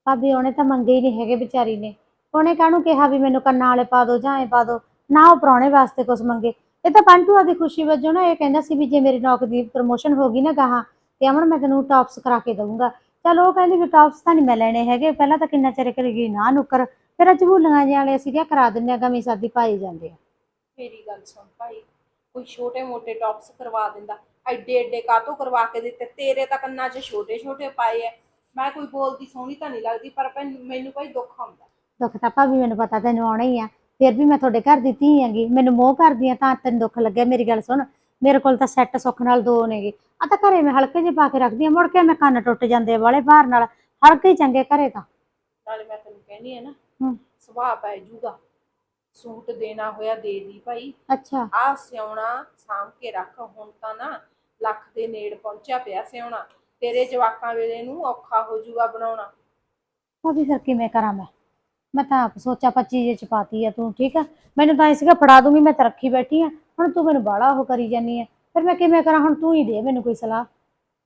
ਭਾਬੀ, ਉਹਨੇ ਤਾਂ ਮੰਗੇ ਹੀ ਨਹੀਂ ਹੈਗੇ ਵਿਚਾਰੀ ਨੇ। ਉਹਨੇ ਕਾਹਨੂੰ ਕਿਹਾ ਵੀ ਮੈਨੂੰ ਕੰਨਾਂ ਵਾਲੇ ਪਾ ਦਿਓ ਜਾਂ ਐ ਪਾ ਦਿਓ ਨਾ ਉਹ ਪ੍ਰਾਹੁਣੇ ਵਾਸਤੇ ਕੁਝ ਮੰਗੇ। ਇਹ ਤਾਂ ਪੰਟੂਆ ਦੀ ਖੁਸ਼ੀ ਵਜੋਂ ਨਾ ਇਹ ਕਹਿੰਦਾ ਸੀ ਵੀ ਜੇ ਮੇਰੀ ਨੌਕਰੀ ਦੀ ਪ੍ਰਮੋਸ਼ਨ ਹੋ ਗਈ ਨਾ ਗਾਹਾਂ, ਤੇ ਅਮਨ ਮੈਂ ਤੈਨੂੰ ਟੌਪਸ ਕਰਾ ਕੇ ਦਊਂਗਾ। ਚਲ ਉਹ ਕਹਿੰਦੀ ਵੀ ਟੌਪਸ ਤਾਂ ਨਹੀਂ ਮੈਂ ਲੈਣੇ ਹੈਗੇ ਪਹਿਲਾਂ ਤਾਂ ਕਿੰਨਾ ਚਿਰ ਕਰੇਗੀ ਨਾ ਨੁੱਕਰ ਫਿਰ ਅੱਜ ਭੁੱਲੀਆਂ ਜਿਹੇ ਵਾਲੇ ਅਸੀਂ ਕਿਹਾ ਕਰਾ ਦਿੰਦੇ ਆ ਗਮੀ ਸਾਦੀ ਪਾਈ ਜਾਂਦੇ ਆ। ਮੇਰੀ ਗੱਲ ਸੁਣ ਭਾਈ ਕੋਈ ਛੋਟੇ ਮੋਟੇ ਟੌਪਸ ਕਰਵਾ ਦਿੰਦਾ ਐਡੇ ਐਡੇ ਕਾਤੋਂ ਕਰਵਾ ਕੇ ਦਿੱਤੇ ਤੇਰੇ ਤਾਂ ਕੰਨਾਂ 'ਚ ਛੋਟੇ ਛੋਟੇ ਪਾਏ ਐ। ਮੈਂ ਕੋਈ ਬੋਲਦੀ ਸੋਹਣੀ ਤਾਂ ਨਹੀਂ ਲੱਗਦੀ ਪਰ ਭੈਣ- ਮੈਨੂੰ ਭਾਈ ਦੁੱਖ ਹੁੰਦਾ। ਦੁੱਖ ਤਾਂ ਭਾਬੀ ਮੈਨੂੰ ਪਤਾ ਤੈਨੂੰ ਆਉਣਾ ਹੀ ਆ ਫਿਰ ਵੀ ਮੈਂ ਤੁਹਾਡੇ ਘਰ ਦੀ ਧੀ ਆਂਗੀ ਮੈਨੂੰ ਮੋਹ ਕਰਦੀ ਆ ਤਾਂ ਤੈਨੂੰ ਦੁੱਖ ਲੱਗਿਆ ਮੇਰੀ ਗੱਲ ਸੁਣ ਮੇਰੇ ਕੋਲ ਤਾਂ ਸੈੱਟ ਸੁੱਖ ਨਾਲ ਦੋ ਨੇਗੇ ਆ ਤਾਂ ਘਰੇ ਮੈਂ ਹਲਕੇ ਜਿਹੇ ਪਾ ਕੇ ਰੱਖਦੀ ਆ ਮੁੜ ਕੇ ਮੈਂ ਕੰਨ ਟੁੱਟ ਜਾਂਦੇ ਆ ਵਾਲੇ ਬਾਹਰ ਨਾਲ ਹਲਕੇ ਹੀ ਚੰਗੇ ਘਰੇ ਤਾਂ। ਨਾਲੇ ਮੈਂ ਤੈਨੂੰ ਕਹਿੰਦੀ ਆ ਨਾ ਹੂੰ। ਸੁਭਾਅ ਪੈ ਜੂਗਾ। ਸੂਟ ਦੇਣਾ ਹੋਇਆ ਦੇ ਦੀ ਭਾਈ। ਅੱਛਾ। ਆ ਸਿਉਣਾ ਸਾਂਭ ਕੇ ਰੱਖ ਹੁਣ ਤਾਂ ਨਾ ਲੱਖ ਦੇ ਨੇੜ ਪਹੁੰਚਿਆ ਪਿਆ ਸਿਉਣਾ। ਤੇਰੇ ਜਵਾਕਾਂ ਵੇਲੇ ਨੂੰ ਔਖਾ ਹੋ ਜੂਗਾ ਬਣਾਉਣਾ। ਭਾਬੀ ਫਿਰ ਕਿਵੇਂ ਕਰਾਂ ਮੈਂ? ਮੈਂ ਤਾਂ ਆਪ ਸੋਚਾ ਪੱਚੀ ਜੇ ਚ ਪਾਤੀ ਆ ਤੂੰ ਠੀਕ ਆ? ਮੈਨੂੰ ਤਾਂ ਇਹ ਸੀਗਾ ਫੜਾ ਦੂੰਗੀ ਮੈਂ ਤਾਂ ਰੱਖੀ ਬੈਠੀ ਆ। ਹੁਣ ਤੂੰ ਮੈਨੂੰ ਬਾਹਲਾ ਉਹ ਕਰੀ ਜਾਨੀ ਆ। ਫਿਰ ਮੈਂ ਕਿਵੇਂ ਕਰਾਂ? ਹੁਣ ਤੂੰ ਹੀ ਦੇ ਮੈਨੂੰ ਕੋਈ ਸਲਾਹ।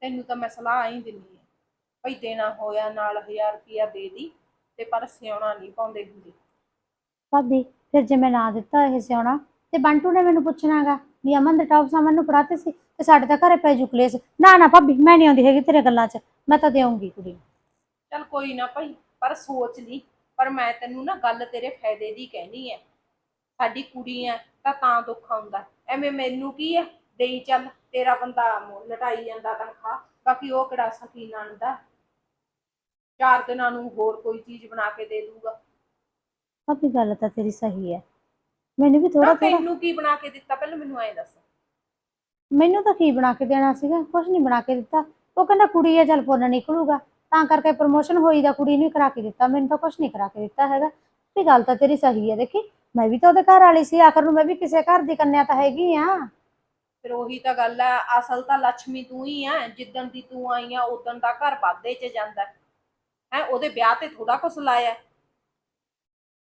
ਤੈਨੂੰ ਤਾਂ ਮੈਂ ਸਲਾਹ ਹੀ ਦਿੰਦੀ ਆ। ਭਾਈ ਦੇਣਾ ਹੋਇਆ ਨਾਲ 1000 ਰੁਪਿਆ ਦੇ ਦੀ ਤੇ ਪਰ ਸਿਉਣਾ ਨਹੀਂ ਪਾਉਂਦੇ ਹੁੰਦੇ। ਭਾਬੀ ਫਿਰ ਜੇ ਮੈਂ ਨਾ ਦਿੱਤਾ ਇਹ ਸਿਆਉਣਾ ਤੇ ਬੰਟੂ ਨੇ ਮੈਨੂੰ ਪੁੱਛਣਾਗਾ ਵੀ ਅਮਨ ਦੇ ਟੌਪ ਸਾਮਨ ਨੂੰ ਫੜਾਤੇ ਸੀ ਤੇ ਸਾਡੇ ਤਾਂ ਘਰੇ ਪੈ ਜੂ ਕਲੇਸ਼। ਨਾ ਨਾ ਭਾਬੀ ਮੈਂ ਨਹੀਂ ਆਉਂਦੀ ਹੈਗੀ ਤੇਰੇ ਗੱਲਾਂ 'ਚ। ਮੈਂ ਤਾਂ ਦੇਵਾਂਗੀ ਕੁੜੀ ਨੂੰ। ਚੱਲ ਕੋਈ ਨਾ ਭਾਈ ਪਰ ਸੋਚ ਲਈ। ਪਰ ਮੈਂ ਤੈਨੂੰ ਨਾ ਗੱਲ ਤੇਰੇ ਫਾਇਦੇ ਦੀ ਕਹਿਣੀ ਹੈ ਸਾਡੀ ਕੁੜੀ ਆ ਤਾਂ ਤਾਂ ਦੁੱਖ ਆਉਂਦਾ। ਐਵੇਂ ਮੈਨੂੰ ਕੀ ਹੈ ਦੇਈ ਚੱਲ ਤੇਰਾ ਬੰਦਾ ਲਟਾਈ ਜਾਂਦਾ ਤਨਖਾਹ ਬਾਕੀ ਉਹ ਕਿਹੜਾ ਸਕੀ ਦਾ ਚਾਰ ਦਿਨਾਂ ਨੂੰ ਹੋਰ ਕੋਈ ਚੀਜ਼ ਬਣਾ ਕੇ ਦੇ ਦੂਗਾ। ਭਾਬੀ ਗੱਲ ਤਾਂ ਤੇਰੀ ਸਹੀ ਹੈ। ਮੈਨੂੰ ਵੀ ਥੋੜਾ ਥੋੜਾ ਤੈਨੂੰ ਕੀ ਬਣਾ ਕੇ ਦਿੱਤਾ? ਪਹਿਲਾਂ ਮੈਨੂੰ ਐਂ ਦੱਸ। ਮੈਨੂੰ ਤਾਂ ਕੀ ਬਣਾ ਕੇ ਦੇਣਾ ਸੀਗਾ? ਕੁਝ ਨਹੀਂ ਬਣਾ ਕੇ ਦਿੱਤਾ। ਉਹ ਕਹਿੰਦਾ ਕੁੜੀ ਹੈ ਚੱਲ ਪੁੰਨ ਨਿਕਲੂਗਾ। ਤਾਂ ਕਰਕੇ ਪ੍ਰਮੋਸ਼ਨ ਹੋਈ ਦਾ ਕੁੜੀ ਨੂੰ ਹੀ ਕਰਾ ਕੇ ਦਿੱਤਾ। ਮੈਨੂੰ ਤਾਂ ਕੁਝ ਨਹੀਂ ਕਰਾ ਕੇ ਦਿੱਤਾ ਹੈਗਾ। ਤੇ ਗੱਲ ਤਾਂ ਤੇਰੀ ਸਹੀ ਹੈ। ਦੇਖੀ ਮੈਂ ਵੀ ਤਾਂ ਉਹਦੇ ਘਰ ਵਾਲੀ ਸੀ। ਆਖਰ ਨੂੰ ਮੈਂ ਵੀ ਕਿਸੇ ਘਰ ਦੀ ਕੰਨਿਆ ਤਾਂ ਹੈਗੀ ਆ। ਫਿਰ ਉਹੀ ਤਾਂ ਗੱਲ ਹੈ ਅਸਲ ਤਾਂ ਲక్ష్ਮੀ ਤੂੰ ਹੀ ਆ ਜਿੱਦਣ ਦੀ ਤੂੰ ਆਈ ਆ ਉਦੋਂ ਦਾ ਘਰ ਵਾਧੇ 'ਚ ਜਾਂਦਾ। ਹੈ ਉਹਦੇ ਵਿਆਹ ਤੇ ਥੋੜਾ ਕੁਛ ਲਾਇਆ।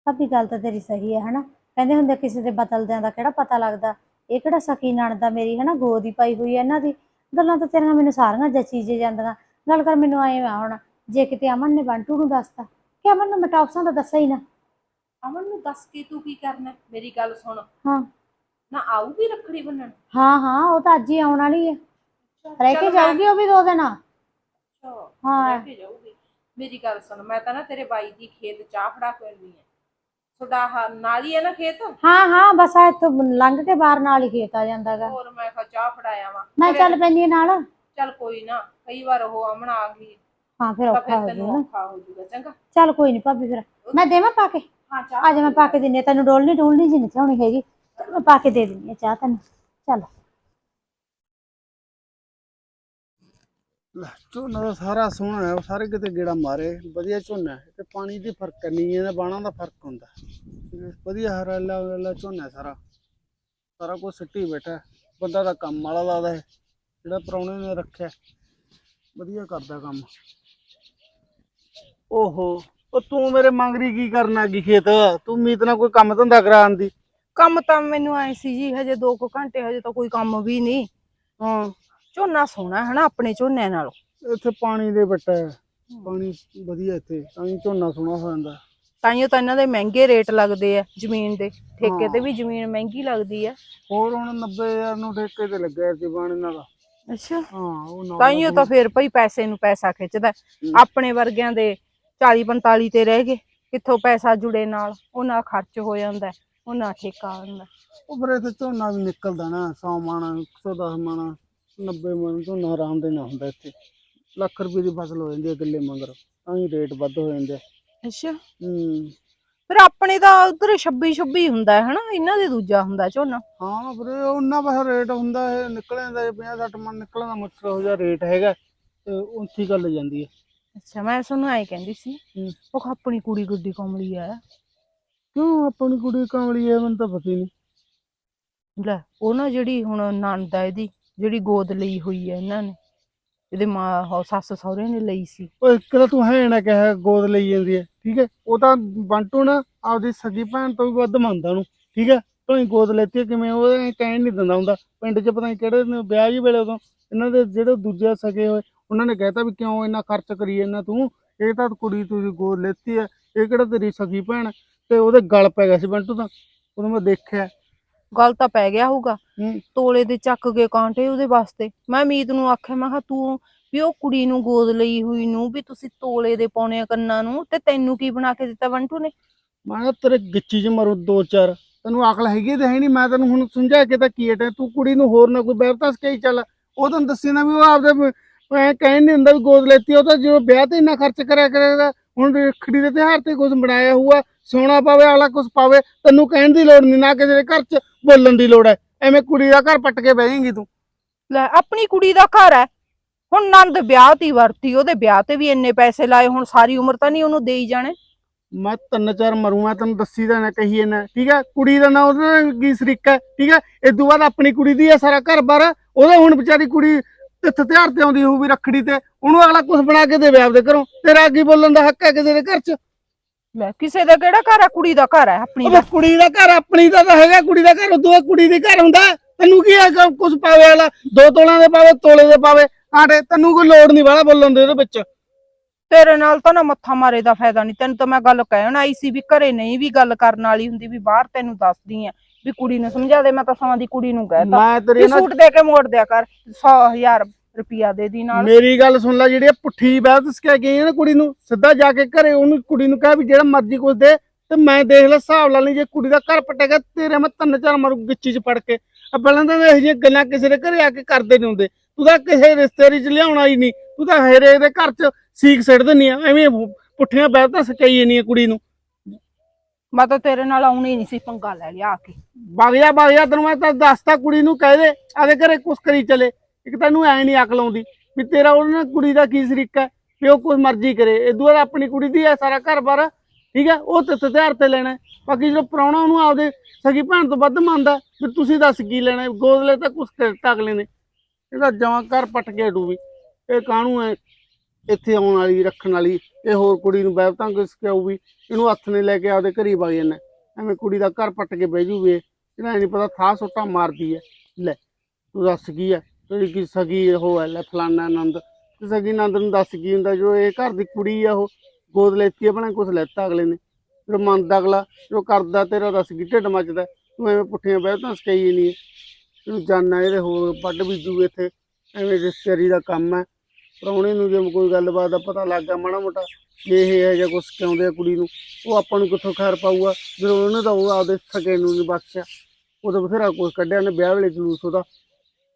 ਭਾਬੀ ਗੱਲ ਤਾਂ ਤੇਰੀ ਸਹੀ ਹੈ ਹਨਾ? ਕਹਿੰਦੇ ਹੁੰਦੇ ਕਿਸੇ ਦੇ ਬਦਲਦਿਆਂ ਦਾ ਕਿਹੜਾ ਪਤਾ ਲੱਗਦਾ? ਇਹ ਕਿਹੜਾ ਸਕੀ ਨਣਦਾ ਮੇਰੀ ਹਨਾ? ਗੋਦ ਹੀ ਪਾਈ ਹੋਈ ਹੈ ਇਹਨਾਂ ਦੀ। ਗੱਲਾਂ ਤਾਂ ਤੇਰੀਆਂ ਮੈਨੂੰ ਸਾਰੀਆਂ ਜਚੀ ਜੇ ਜਾਂਦੀਆਂ। ਗੱਲ ਕਰ ਮੈਨੂੰ ਆਏ ਵਾ ਹੁਣ ਜੇ ਕਿਤੇ ਅਮਨ ਨੇ ਬੰਟੂ ਨੂੰ ਦੱਸਤਾ ਕਿ ਅਮਨ ਨੂੰ ਮੈਂ ਟੌਪਸਾਂ ਦਾ ਦੱਸਿਆ ਹੀ ਨਾ। ਅਮਨ ਨੂੰ ਦੱਸ ਕੇ ਤੂੰ ਕੀ ਕਰਨਾ? ਮੇਰੀ ਗੱਲ ਸੁਣ। ਹਾਂ। ਨਾ ਆਊਗੀ ਰੱਖੜੀ ਬੰਨਣ? ਹਾਂ ਹਾਂ ਉਹ ਤਾਂ ਅੱਜ ਹੀ ਆਉਣ ਵਾਲੀ ਹੈ। ਰਹਿ ਕੇ ਜਾਊਗੀ ਉਹ ਵੀ ਦੋ ਦਿਨ? ਅੱਛਾ, ਹਾਂ। ਰਹਿ ਕੇ ਜਾਊਗੀ। ਮੇਰੀ ਗੱਲ ਸੁਣ ਮੈਂ ਤਾਂ ਨਾ ਤੇਰੇ ਬਾਈ ਦੀ ਖੇਤ ਚਾਹ ਫੜਾ ਕੇ ਆਉਂਦੀ ਆ ਤੁਹਾਡਾ ਆਹ ਨਾਲ ਹੀ ਹੈ ਨਾ ਖੇਤ? ਹਾਂ ਹਾਂ ਬਸ ਆ ਇੱਥੋਂ ਲੰਘ ਕੇ ਬਾਹਰ ਨਾਲ ਹੀ ਖੇਤ ਆ ਜਾਂਦਾਗਾ ਹੋਰ ਮੈਂ ਕਿਹਾ ਚਾਹ ਫੜਾਇਆ ਵਾ ਮੈਂ ਚੱਲ ਪੈਂਦੀ ਹਾਂ ਨਾਲ। ਚੱਲ ਕੋਈ ਨਾ ਕਈ ਵਾਰ ਉਹ ਅਮਨ ਆ ਗਈ। ਹਾਂ ਫਿਰ ਤਾਂ ਔਖਾ ਫਿਰ ਹੋ ਤੈਨੂੰ ਜਾਊ ਨਾ। ਔਖਾ ਹੋ ਜਾਊਗਾ ਚੰਗਾ। ਚੱਲ ਕੋਈ ਨਹੀਂ ਭਾਬੀ ਫਿਰ ਮੈਂ ਦੇਵਾਂ ਪਾ ਕੇ? ਹਾਂ ਚਾਹ ਆ ਜਾ ਮੈਂ ਪਾ ਕੇ ਦਿੰਨੀ ਤੈਨੂੰ ਡੋਲਣੀ ਡੋਲਣੀ ਜੀ ਨਹੀਂ ਚਾਹਣੀ ਹੈਗੀ। ਮੈਂ ਪਾ ਕੇ ਦੇ ਦਿੰਨੀ ਆ ਚਾਹ ਤੈਨੂੰ। ਚੱਲ। ਲੈ, ਝੋਨਾ ਦਾ ਸਾਰਾ ਸੋਹਣਾ ਹੈ ਉਹ ਸਾਰੇ ਕਿਤੇ ਗੇੜਾ ਮਾਰੇ। ਵਧੀਆ ਝੋਨਾ ਹੈ ਤੇ ਪਾਣੀ ਦੀ ਫ਼ਰਕ ਨਹੀਂ ਇਹਦਾ ਬਾਣਾ ਦਾ ਫ਼ਰਕ ਹੁੰਦਾ ਤੇ ਵਧੀਆ ਹਰਾ ਲਾ ਝੋਨਾ ਹੈ ਸਾਰਾ। ਸਾਰਾ ਕੁਝ ਸਿੱਟੀ ਬੈਠਾ ਹੈ। ਬੰਦਾ ਦਾ ਕੰਮ ਵਾਲਾ ਲੱਗਦਾ ਹੈ ਜਿਹੜਾ ਪ੍ਰਾਹੁਣੇ ਨੇ ਰੱਖਿਆ ਵਧੀਆ ਕਰਦਾ ਕੰਮ। ਓਹੋ ਉਹ ਤੂੰ ਮੇਰੇ ਮੰਗਰੀ ਕੀ ਕਰਨਾ ਕੀ ਖੇਤ? ਤੂੰ ਮੀਤ ਨਾਲ ਕੋਈ ਕੰਮ ਧੰਦਾ ਕਰਾਉਣ ਦੀ ਕੰਮ ਤਾਂ ਮੈਨੂੰ ਆਏ ਸੀ ਜੀ ਹਜੇ 2 ਕੁ ਘੰਟੇ ਹਜੇ ਤਾਂ ਕੋਈ ਕੰਮ ਵੀ ਨਹੀਂ। ਹਾਂ ਝੋਨਾ ਸੋਹਣਾ ਹੈ ਨਾ ਆਪਣੇ ਝੋਨੇ ਨਾਲੋਂ। ਇੱਥੇ ਪਾਣੀ ਦੇ ਬੱਟਾ ਹੈ। ਪਾਣੀ ਵਧੀਆ ਇੱਥੇ ਤਾਂ ਹੀ ਝੋਨਾ ਸੋਹਣਾ ਹੋ ਜਾਂਦਾ। ਤਾਈਓ ਤਾਂ ਇਹਨਾਂ ਦੇ ਮਹਿੰਗੇ ਰੇਟ ਲੱਗਦੇ ਆ ਜ਼ਮੀਨ ਦੇ। ਠੇਕੇ ਤੇ। ਵੀ ਜ਼ਮੀਨ ਮਹਿੰਗੀ ਲੱਗਦੀ ਆ। ਹੋਰ ਹੁਣ 90000 ਨੂੰ ਠੇਕੇ ਤੇ ਲੱਗਿਆ ਸੀ ਬਾਣੇ ਨਾਲ। ਅੱਛਾ। ਹਾਂ ਉਹ ਨਾਲ ਤਾਈਓ ਤਾਂ ਫਿਰ ਭਈ ਪੈਸੇ ਨੂੰ ਪੈਸਾ ਖਿੱਚਦਾ। ਹੂੰ। ਆਪਣੇ ਵਰਗਿਆਂ ਦੇ 40 45 ਤੇ ਰਹਿ ਗਏ। ਕਿੱਥੋਂ ਪੈਸਾ ਜੁੜੇ ਨਾਲ ਉਹਨਾਂ ਖਰਚ ਹੋ ਜਾਂਦਾ। ਉਹਨਾਂ ਠੇਕਾ ਆਉਂਦਾ ਉਹ ਫਿਰ ਇੱਥੇ ਝੋਨਾ ਵੀ ਨਿਕਲਦਾ ਨਾ 100 ਮਣ 110 ਮਣ 90 ਮਣ ਝੋਨਾ ਆਰਾਮ ਦੇ ਨਾਲ ਹੁੰਦਾ ਇੱਥੇ। ਲੱਖ ਰੁਪਏ ਦੀ ਫਸਲ ਹੋ ਜਾਂਦੀ ਹੈ ਕਿੱਲੇ ਮਗਰ ਤਾਂ ਹੀ ਰੇਟ ਵੱਧ ਹੋ ਜਾਂਦੇ ਆ। ਅੱਛਾ। ਹੂੰ। ਫਿਰ ਆਪਣੇ ਤਾਂ ਉਧਰ 26 26 ਹੁੰਦਾ ਹੈ ਹਨਾ? ਇਹਨਾਂ ਦੇ ਦੂਜਾ ਹੁੰਦਾ ਝੋਨਾ। ਹਾਂ ਫਿਰ ਇਹ ਉਹਨਾਂ ਬਸ ਰੇਟ ਹੁੰਦਾ ਹੈ ਨਿਕਲ ਜਾਂਦਾ 50 60 ਮਣ ਨਿਕਲਣ ਦਾ ਮੁਸ਼ਕਲ ਹੋ ਜਾ ਰੇਟ ਹੈਗਾ ਤੇ ਉੱਥੀ ਗੱਲ ਜਾਂਦੀ ਹੈ। ਅੱਛਾ ਮੈਂ ਤੁਹਾਨੂੰ ਐਂ ਕਹਿੰਦੀ ਸੀ ਹੂੰ। ਉਹ ਆਪਣੀ ਕੁੜੀ ਗੁੱਡੀ ਕਮਲੀ ਆ। ਕਿਉਂ ਆਪਣੀ ਕੁੜੀ ਕਾਮਲੀ ਹੈ ਮੈਨੂੰ ਤਾਂ ਪਤਾ ਹੀ ਨਹੀਂ। ਲੈ ਉਹ ਨਾ ਜਿਹੜੀ ਹੁਣ ਨਣਦ ਆ ਇਹਦੀ ਜਿਹੜੀ ਗੋਦ ਲਈ ਹੋਈ ਹੈ ਇਹਨਾਂ ਨੇ ਇਹਦੇ ਮਾਂ ਉਹ ਸੱਸ ਸਹੁਰੇ ਨੇ ਲਈ ਸੀ। ਉਹ ਇੱਕ ਤਾਂ ਤੂੰ ਹੈ ਨਾ ਕਿਹਾ ਗੋਦ ਲਈ ਜਾਂਦੀ ਹੈ ਠੀਕ ਹੈ? ਉਹ ਤਾਂ ਬੰਟੂ ਨਾ ਆਪਦੀ ਸਗੀ ਭੈਣ ਤੋਂ ਵੀ ਵੱਧ ਮੰਨਦਾ ਉਹਨੂੰ ਠੀਕ ਹੈ? ਤੂੰ ਹੀ ਗੋਦ ਲੈਤੀ ਹੈ ਕਿਵੇਂ ਉਹ ਐਂ ਕਹਿਣ ਨਹੀਂ ਦਿੰਦਾ ਹੁੰਦਾ। ਪਿੰਡ 'ਚ ਪਤਾ ਨਹੀਂ ਕਿਹੜੇ ਨੇ ਵਿਆਹ ਜੀ ਵੇਲੇ ਉਦੋਂ ਇਹਨਾਂ ਦੇ ਜਿਹੜੇ ਦੂਜੇ ਸਗੇ ਹੋਏ ਉਹਨਾਂ ਨੇ ਕਹਿਤਾ ਵੀ ਕਿਉਂ ਇੰਨਾ ਖਰਚ ਕਰੀ ਜਾਂਦਾ ਤੂੰ? ਇਹ ਤਾਂ ਕੁੜੀ ਤੁਸੀਂ ਗੋਦ ਲੈਤੀ ਹੈ ਇਹ ਕਿਹੜਾ ਤੇਰੀ ਸਗੀ ਭੈਣ ਤੇ ਉਹਦੇ ਗਲ ਪੈ ਗਿਆ ਸੀ ਬੰਟੂ ਤਾਂ ਉਦੋਂ ਮੈਂ ਦੇਖਿਆ। ਗੱਲ ਤਾਂ ਪੈ ਗਿਆ ਹੋਊਗਾ। ਹੂੰ। ਤੋਲੇ ਦੇ ਚੱਕ ਕੇ ਕਾਂਟੇ ਉਹਦੇ ਵਾਸਤੇ। ਮੈਂ ਮੀਤ ਨੂੰ ਆਖਿਆ ਮੈਂ ਕਿਹਾ ਤੂੰ ਵੀ ਉਹ ਕੁੜੀ ਨੂੰ ਗੋਦ ਲਈ ਹੋਈ ਨੂੰ ਵੀ ਤੁਸੀਂ ਤੋਲੇ ਦੇ ਪਾਉਣੇ ਆ ਕੰਨਾਂ ਨੂੰ ਤੇ ਤੈਨੂੰ ਕੀ ਬਣਾ ਕੇ ਦਿੱਤਾ ਬੰਟੂ ਨੇ? ਮੈਂ ਕਿਹਾ ਤੇਰੇ ਗਿੱਚੀ 'ਚ ਮਰੂ ਦੋ ਚਾਰ। ਤੈਨੂੰ ਅਕਲ ਹੈਗੀ ਤੇ ਹੈ ਨਹੀਂ ਮੈਂ ਤੈਨੂੰ ਹੁਣ ਸਮਝਾ ਕੇ ਤਾਂ ਕੀ ਹਟਿਆ। ਤੂੰ ਕੁੜੀ ਨੂੰ ਹੋਰ ਨਾ ਕੋਈ ਬੈਰਤਾਸ ਕਹੀ ਚੱਲ। ਉਹ ਤੈਨੂੰ ਦੱਸੀ ਨਾ ਵੀ ਉਹ ਆਪਦੇ ਐ ਕਹਿਣ ਨਹੀਂ ਹੁੰਦਾ ਵੀ ਗੋਦ ਲੈਤੀ ਉਹ ਤਾਂ ਜਦੋਂ ਵਿਆਹ ਤੇ ਇੰਨਾ ਖਰਚ ਕਰਿਆ ਕਰੇਗਾ ਹੁਣ ਰੱਖੜੀ ਦੇ ਤਿਉਹਾਰ ਤੇ ਕੁਝ ਬਣਾਇਆ ਹੋਊਗਾ ਸੋਨਾ ਪਾਵੇ ਆਲਾ ਕੁਝ ਪਾਵੇ ਤੈਨੂੰ ਕਹਿਣ ਦੀ ਲੋੜ ਨਹੀਂ ਨਾ ਕਿਸੇ ਦੇ ਘਰ 'ਚ ਬੋਲਣ ਦੀ ਲੋੜ ਹੈ। ਐਵੇਂ ਕੁੜੀ ਦਾ ਘਰ ਪੱਟ ਕੇ ਬਹਿ ਜਾਏਂਗੀ ਤੂੰ। ਲੈ ਆਪਣੀ ਕੁੜੀ ਦਾ ਘਰ ਹੈ। ਹੁਣ ਨੰਦ ਵਿਆਹ ਤੀ ਵਰਤੀ ਉਹਦੇ ਵਿਆਹ ਤੇ ਵੀ ਇੰਨੇ ਪੈਸੇ ਲਾਏ ਹੁਣ ਸਾਰੀ ਉਮਰ ਤਾਂ ਨਹੀਂ ਉਹਨੂੰ ਦੇਈ ਜਾਣੇ। ਮੈਂ ਤਿੰਨ ਚਾਰ ਮਰੂ ਮੈਂ ਤੈਨੂੰ ਦੱਸੀ ਤਾਂ ਨਾ ਕਹੀਏ ਨਾ ਠੀਕ ਹੈ? ਕੁੜੀ ਦਾ ਨਾਂ ਉਹਦਾ ਕੀ ਸਰੀਕਾ ਠੀਕ ਹੈ? ਇਸ ਤੋਂ ਬਾਅਦ ਆਪਣੀ ਕੁੜੀ ਦੀ ਹੈ ਸਾਰਾ ਘਰ-ਬਾਰ। ਉਹਦਾ ਹੁਣ ਵਿਚਾਰੀ ਕੁੜੀ ਤਿੱਥ ਤਿਉਹਾਰ ਤੇ ਆਉਂਦੀ ਹੋਊ ਵੀ ਰੱਖੜੀ ਤੇ ਉਹਨੂੰ ਅਗਲਾ ਕੁਝ ਬਣਾ ਕੇ ਦੇਵੇ ਆਪਦੇ ਘਰੋਂ। ਤੇਰਾ ਕੀ ਬੋਲਣ ਦਾ ਹੱਕ ਹੈ ਕਿਸੇ ਦੇ ਘਰ 'ਚ? ਲੈ ਕਿਸੇ ਦਾ ਕਿਹੜਾ ਘਰ ਹੈ? ਕੁੜੀ ਦਾ ਘਰ ਹੈ ਆਪਣੀ ਉਹ ਦਾ। ਕੁੜੀ ਦਾ ਘਰ ਆਪਣੀ ਦਾ ਤਾਂ ਹੈਗਾ ਕੁੜੀ ਦਾ ਘਰ ਉਦੋਂ ਕੁੜੀ ਦੇ ਘਰ ਹੁੰਦਾ। ਤੈਨੂੰ ਕੀ ਹੈ ਕੁਝ ਪਾਵੇ ਵਾਲਾ ਦੋ ਤੋਲਿਆਂ ਦੇ ਪਾਵੇ ਤੋਲੇ ਦੇ ਪਾਵੇ। ਆਟੇ ਤੈਨੂੰ ਕੋਈ ਲੋੜ ਨਹੀਂ ਵਾਲਾ ਬੋਲਣ ਦੇ ਉਹਦੇ ਵਿੱਚ। ਤੇਰੇ ਨਾਲ ਤਾਂ ਨਾ ਮੱਥਾ ਮਾਰੇ ਦਾ ਫਾਇਦਾ ਨਹੀਂ ਤੈਨੂੰ ਤਾਂ ਮੈਂ ਗੱਲ ਕਹਿਣ ਆਈ ਸੀ ਵੀ ਘਰੇ ਨਹੀਂ ਵੀ ਗੱਲ ਕਰਨ ਵਾਲੀ ਹੁੰਦੀ ਵੀ ਬਾਹਰ ਤੈਨੂੰ ਦੱਸਦੀ ਆ। ਵੀ ਕੁੜੀ ਨੂੰ ਸਮਝਾ ਦੇ ਮੈਂ ਤਾਂ ਸਮਾਂ ਦੀ ਕੁੜੀ ਨੂੰ ਕਹਿਤਾ। ਮੈਂ ਤੇਰੀ ਵੀ ਨਾ ਸੂਟ ਦੇ ਕੇ ਮੋੜ ਦਿਆ ਕਰ 100000 ਰੁਪਿਆ ਦੇ ਦੀ ਨਾਲ। ਮੇਰੀ ਗੱਲ ਸੁਣ ਲੈ ਜਿਹੜੀ ਇਹ ਪੁੱਠੀ ਬਹਿਤ ਸਿਖਾ ਗਈ ਹੈ ਨਾ ਕੁੜੀ ਨੂੰ ਸਿੱਧਾ ਜਾ ਕੇ ਘਰੇ ਉਹਨੂੰ ਕੁੜੀ ਨੂੰ ਕਹਿ ਵੀ ਜਿਹੜਾ ਮਰਜ਼ੀ ਕੁਝ ਦੇ ਤੇ ਮੈਂ ਦੇਖ ਲੈ ਹਿਸਾਬ ਲਾ ਲਈ ਜੇ ਕੁੜੀ ਦਾ ਘਰ ਪਟੇਗਾ ਤੇਰੇ ਮੈਂ ਤਿੰਨ ਚਾਰ ਮਾਰੂ ਗਿੱਚੀ ਚ ਫੜ ਕੇ। ਆ ਪਹਿਲਾਂ ਤਾਂ ਇਹੋ ਜਿਹੀਆਂ ਗੱਲਾਂ ਕਿਸੇ ਦੇ ਘਰੇ ਆ ਕੇ ਕਰਦੇ ਨਹੀਂ ਹੁੰਦੇ। ਤੂੰ ਤਾਂ ਕਿਸੇ ਰਿਸ਼ਤੇਦਾਰੀ ਚ ਲਿਆਉਣਾ ਹੀ ਨਹੀਂ ਤੂੰ ਤਾਂ ਹਰੇਕ ਦੇ ਘਰ ਚ ਸੀਖ ਸਿੱਟ ਦਿੰਨੀ ਆ। ਐਵੇਂ ਪੁੱਠੀਆਂ ਬਹਿਤਾਂ ਸਕਾਈ ਜਾਂਦੀਆਂ ਕੁੜੀ ਨੂੰ। ਮੈਂ ਤਾਂ ਤੇਰੇ ਨਾਲ ਆਉਣੀ ਨਹੀਂ ਸੀ ਪੰਗਾ ਲੈ ਲਿਆ ਆ ਕੇ। ਵਗ ਜਾ ਵਗ ਜਾ ਤੈਨੂੰ ਮੈਂ ਤਾਂ ਦੱਸਤਾ ਕੁੜੀ ਨੂੰ ਕਹਿ ਦੇ ਆਦੇ ਘਰੇ ਕੁਛ ਕਰੀ ਚਲੇ। ਇੱਕ ਤੈਨੂੰ ਐ ਨਹੀਂ ਅਕਲ ਆਉਂਦੀ ਵੀ ਤੇਰਾ ਉਹਨਾਂ ਕੁੜੀ ਦਾ ਕੀ ਸਰੀਕਾ ਵੀ ਉਹ ਕੁਝ ਮਰਜ਼ੀ ਕਰੇ। ਇਹ ਬਾਅਦ ਆਪਣੀ ਕੁੜੀ ਦੀ ਹੈ, ਸਾਰਾ ਘਰ-ਬਾਰ, ਠੀਕ ਹੈ? ਉਹ ਤੇ ਤਿਉਹਾਰ ਤੇ ਲੈਣਾ ਬਾਕੀ ਜਦੋਂ ਪ੍ਰਾਹੁਣਾ ਉਹਨੂੰ ਆਪਦੇ ਸਗੀ ਭੈਣ ਤੋਂ ਵੱਧ ਮੰਨਦਾ ਫਿਰ ਤੁਸੀਂ ਦੱਸ ਕੀ ਲੈਣਾ ਗੋਦਲੇ ਤਾਂ ਕੁਛ ਕਰਤਾ ਅਗਲੇ ਨੇ ਇਹਦਾ ਜਮਾਂ ਘਰ ਪੱਟ ਕੇ ਹਟੂ ਇਹ ਕਾਹਨੂੰ ਐ ਇੱਥੇ ਆਉਣ ਵਾਲੀ, ਰੱਖਣ ਵਾਲੀ ਇਹ ਹੋਰ ਕੁੜੀ ਨੂੰ ਬੈਬਤਾਂ ਕਿਸ ਕਿਉਂ ਇਹਨੂੰ ਹੱਥ ਨੇ ਲੈ ਕੇ ਆਪਦੇ ਘਰੀ ਵਗ ਜਾਣਾ ਐਵੇਂ ਕੁੜੀ ਦਾ ਘਰ ਪੱਟ ਕੇ ਬਹਿ ਜੂਵੇ ਇਹਦਾ ਨਹੀਂ ਪਤਾ ਥਾਂ ਸੁੱਟਾ ਮਾਰਦੀ ਹੈ ਲੈ, ਤੂੰ ਦੱਸ ਕੀ ਹੈ ਤੇਰੀ ਕੀ ਸਗੀ ਉਹ ਹੈ ਲੈ, ਫਲਾਨਾ ਆਨੰਦ ਤੇ ਸਗੀ ਆਨੰਦ ਨੂੰ ਦੱਸ ਕੀ ਹੁੰਦਾ ਜੋ ਇਹ ਘਰ ਦੀ ਕੁੜੀ ਆ ਉਹ? ਗੋਦ ਲੈਤੀ ਆ ਬਣਾ ਕੁਛ ਲੈਤਾ ਅਗਲੇ ਨੇ। ਫਿਰ ਮੰਨਦਾ ਅਗਲਾ ਜੋ ਕਰਦਾ ਤੇਰਾ ਦੱਸ ਕੀ? ਢਿੱਡ ਮੱਚਦਾ। ਤੂੰ ਐਵੇਂ ਪੁੱਠੀਆਂ ਬਹਿ ਤਾਂ ਸਕਾਈ ਨਹੀਂ। ਤੂੰ ਜਾਨਾ ਇਹਦੇ ਹੋਰ ਪੱਡ ਬੀਜੂ ਇੱਥੇ। ਐਵੇਂ ਰਿਸ਼ਤੇਦਾਰੀ ਦਾ ਕੰਮ ਹੈ ਪ੍ਰਾਹੁਣੇ ਨੂੰ ਜੇ ਕੋਈ ਗੱਲਬਾਤ ਦਾ ਪਤਾ ਲੱਗ ਗਿਆ ਮਾੜਾ ਮੋਟਾ ਜੇ ਇਹ ਹੈ ਜਾਂ ਕੁਛ ਕਿਉਂਦੇ ਆ ਕੁੜੀ ਨੂੰ, ਉਹ ਆਪਾਂ ਨੂੰ ਕਿੱਥੋਂ ਖੈਰ ਪਾਊਗਾ? ਜਦੋਂ ਉਹਨੇ ਤਾਂ ਉਹ ਆਪਦੇ ਸਕੇ ਨੂੰ ਨਹੀਂ ਬਖਸ਼ਿਆ। ਉਦੋਂ ਬਥੇਰਾ ਕੁਛ ਕੱਢਿਆ ਨੇ ਵਿਆਹ ਵੇਲੇ ਜਲੂਸ ਉਹਦਾ।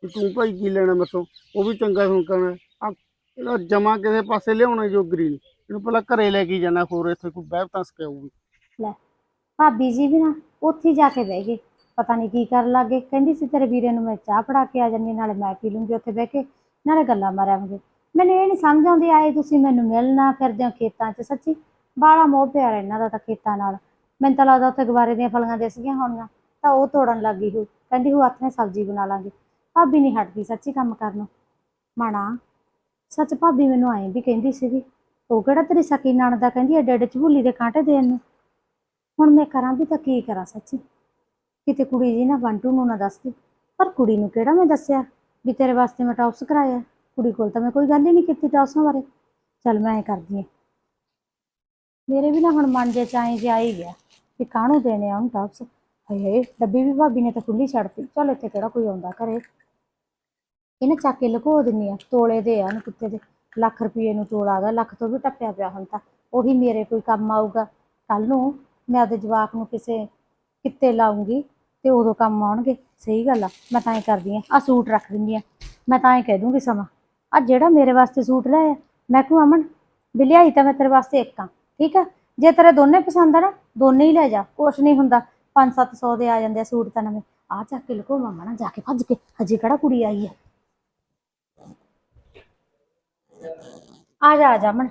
ਕਿ ਤੂੰ ਭਾਈ ਕੀ ਲੈਣਾ ਮੈਥੋਂ ਉਹ ਵੀ ਚੰਗਾ ਸੁਣਕਣਾ ਆ ਇਹਦਾ ਜਮਾ ਕਿਸੇ ਪਾਸੇ ਲਿਆਉਣਾ ਜੋਗਰੀ ਨਹੀਂ ਇਹਨੂੰ ਪਹਿਲਾਂ ਘਰੇ ਲੈ ਕੇ ਜਾਣਾ ਹੋਰ ਇੱਥੇ ਕੋਈ ਬਹਿ ਤਾਂ ਸਕਾਊਗੀ ਭਾਬੀ ਜੀ ਵੀ ਨਾ ਉੱਥੇ ਜਾ ਕੇ ਬਹਿ ਗਏ। ਪਤਾ ਨਹੀਂ ਕੀ ਕਰਨ ਲੱਗੇ ਕਹਿੰਦੀ ਸੀ ਤੇਰੇ ਵੀਰੇ ਨੂੰ ਮੈਂ ਚਾਹ ਫੜਾ ਕੇ ਆ ਜਾਂਦੀ ਨਾਲੇ ਮੈਂ ਪੀ ਲੂੰਗੀ ਉੱਥੇ ਬਹਿ ਕੇ। ਨਾਲੇ ਗੱਲਾਂ ਮਾਰਾਂਗੇ। ਮੈਨੂੰ ਇਹ ਨਹੀਂ ਸਮਝ ਆਉਂਦੀ, ਆਏ ਤੁਸੀਂ ਮੈਨੂੰ ਮਿਲਣਾ ਫਿਰਦੇ ਹੋ ਖੇਤਾਂ 'ਚ, ਸੱਚੀ। ਬਾਲਾ ਮੋਹ ਪਿਆਰ ਇਹਨਾਂ ਦਾ ਤਾਂ ਖੇਤਾਂ ਨਾਲ। ਮੈਨੂੰ ਤਾਂ ਲੱਗਦਾ ਉੱਥੇ ਗਵਾਰੇ ਦੀਆਂ ਫਲੀਆਂ ਦਿਸ ਗਈਆਂ ਹੋਣੀਆਂ, ਤਾਂ ਉਹ ਤੋੜਨ ਲੱਗੀ ਹੋਈ ਕਹਿੰਦੀ ਉਹ ਹੱਥ ਨਾਲ ਸਬਜ਼ੀ ਬਣਾ ਲਾਂਗੇ। ਭਾਬੀ ਨਹੀਂ ਹਟਦੀ ਸੱਚੀ ਕੰਮ ਕਰਨੋਂ ਮਾਣਾ ਸੱਚ ਭਾਬੀ ਮੈਨੂੰ ਆਏ ਵੀ ਕਹਿੰਦੀ ਸੀਗੀ, ਉਹ ਕਿਹੜਾ ਤੇਰੀ ਸਕੀ ਨਣ ਦਾ ਕਹਿੰਦੀ ਐਡੇ ਐਡੇ ਝਬੂਲੀ ਦੇ ਕਾਂਟੇ ਦੇਣ ਨੂੰ। ਹੁਣ ਮੈਂ ਕਰਾਂ ਵੀ ਤਾਂ ਕੀ ਕਰਾਂ ਸੱਚੀ। ਕਿਤੇ ਕੁੜੀ ਜੀ ਨਾ ਬੰਟੂ ਨੂੰ ਨਾ ਦੱਸਦੀ ਪਰ ਕੁੜੀ ਨੂੰ ਕਿਹੜਾ ਮੈਂ ਦੱਸਿਆ ਵੀ ਤੇਰੇ ਵਾਸਤੇ ਮੈਂ ਟੌਪਸ ਕਰਾਇਆ? ਕੁੜੀ ਕੋਲ ਤਾਂ ਮੈਂ ਕੋਈ ਗੱਲ ਹੀ ਨਹੀਂ ਕੀਤੀ ਟੌਪਸਾਂ ਬਾਰੇ। ਚੱਲ ਮੈਂ ਐ ਕਰਦੀ ਆ ਮੇਰੇ ਵੀ ਨਾ ਹੁਣ ਮਨ ਜੇ ਚਾਹੇ ਜੇ ਆ ਹੀ ਗਿਆ ਵੀ ਕਾਹਨੂੰ ਦੇਣੇ ਆ ਉਹਨੂੰ ਟਾਪਸ ਹਾਏ ਹਾਏ, ਡੱਬੀ ਵੀ ਭਾਬੀ ਨੇ ਤਾਂ ਖੁੱਲੀ ਛੱਡਤੀ ਚੱਲ ਇੱਥੇ ਕਿਹੜਾ ਕੋਈ ਆਉਂਦਾ ਘਰੇ। ਇਹਨੇ ਚੱਕ ਕੇ ਲੁਕੋ ਦਿੰਨੀ ਆ, ਤੋਲੇ ਦੇ ਆ ਉਹਨੂੰ ਕੁੱਤੇ ਦੇ। ਲੱਖ ਰੁਪਏ ਨੂੰ ਤੋਲਾ ਗਾ, ਲੱਖ ਤੋਂ ਵੀ ਟੱਪਿਆ ਪਿਆ ਹੁਣ ਤਾਂ। ਉਹੀ ਮੇਰੇ ਕੋਈ ਕੰਮ ਆਊਗਾ। ਕੱਲ ਨੂੰ ਮੈਂ ਆਪਦੇ ਜਵਾਕ ਨੂੰ ਕਿਸੇ ਕਿੱਤੇ ਲਾਉਂਗੀ ਤੇ ਉਦੋਂ ਕੰਮ ਆਉਣਗੇ। ਸਹੀ ਗੱਲ ਆ, ਮੈਂ ਤਾਂ ਹੀ ਕਰਦੀ ਆ ਆ ਸੂਟ ਰੱਖ ਦਿੰਦੀ ਆ ਮੈਂ ਤਾਂ ਹੀ ਕਹਿ ਦੂੰਗੀ ਸਮਾਂ। ਆ ਜਿਹੜਾ ਮੇਰੇ ਵਾਸਤੇ ਸੂਟ ਲਾਇਆ ਮੈਂ ਕਿਹਾ, ਅਮਨ, ਵੀ ਲਿਆਈ ਤਾਂ ਮੈਂ ਤੇਰੇ ਵਾਸਤੇ ਇੱਕ ਆ, ਠੀਕ ਆ? ਜੇ ਤੇਰੇ ਦੋਨੇ ਪਸੰਦ ਆ ਨਾ, ਦੋਨੇ ਹੀ ਲੈ ਜਾ, ਕੁਛ ਨਹੀਂ ਹੁੰਦਾ 5-700 ਦੇ ਆ ਜਾਂਦੇ ਆ ਸੂਟ ਤਾਂ ਨਵੇਂ। ਆ ਚੱਕ ਕੇ ਲਕੋ ਮਾਮਾ ਨਾ ਜਾ ਕੇ ਭੱਜ ਕੇ, ਹਜੇ ਕਿਹੜਾ ਕੁੜੀ ਆਈ ਆ? ਆ ਜਾ ਆ ਜਾ, ਅਮਨ,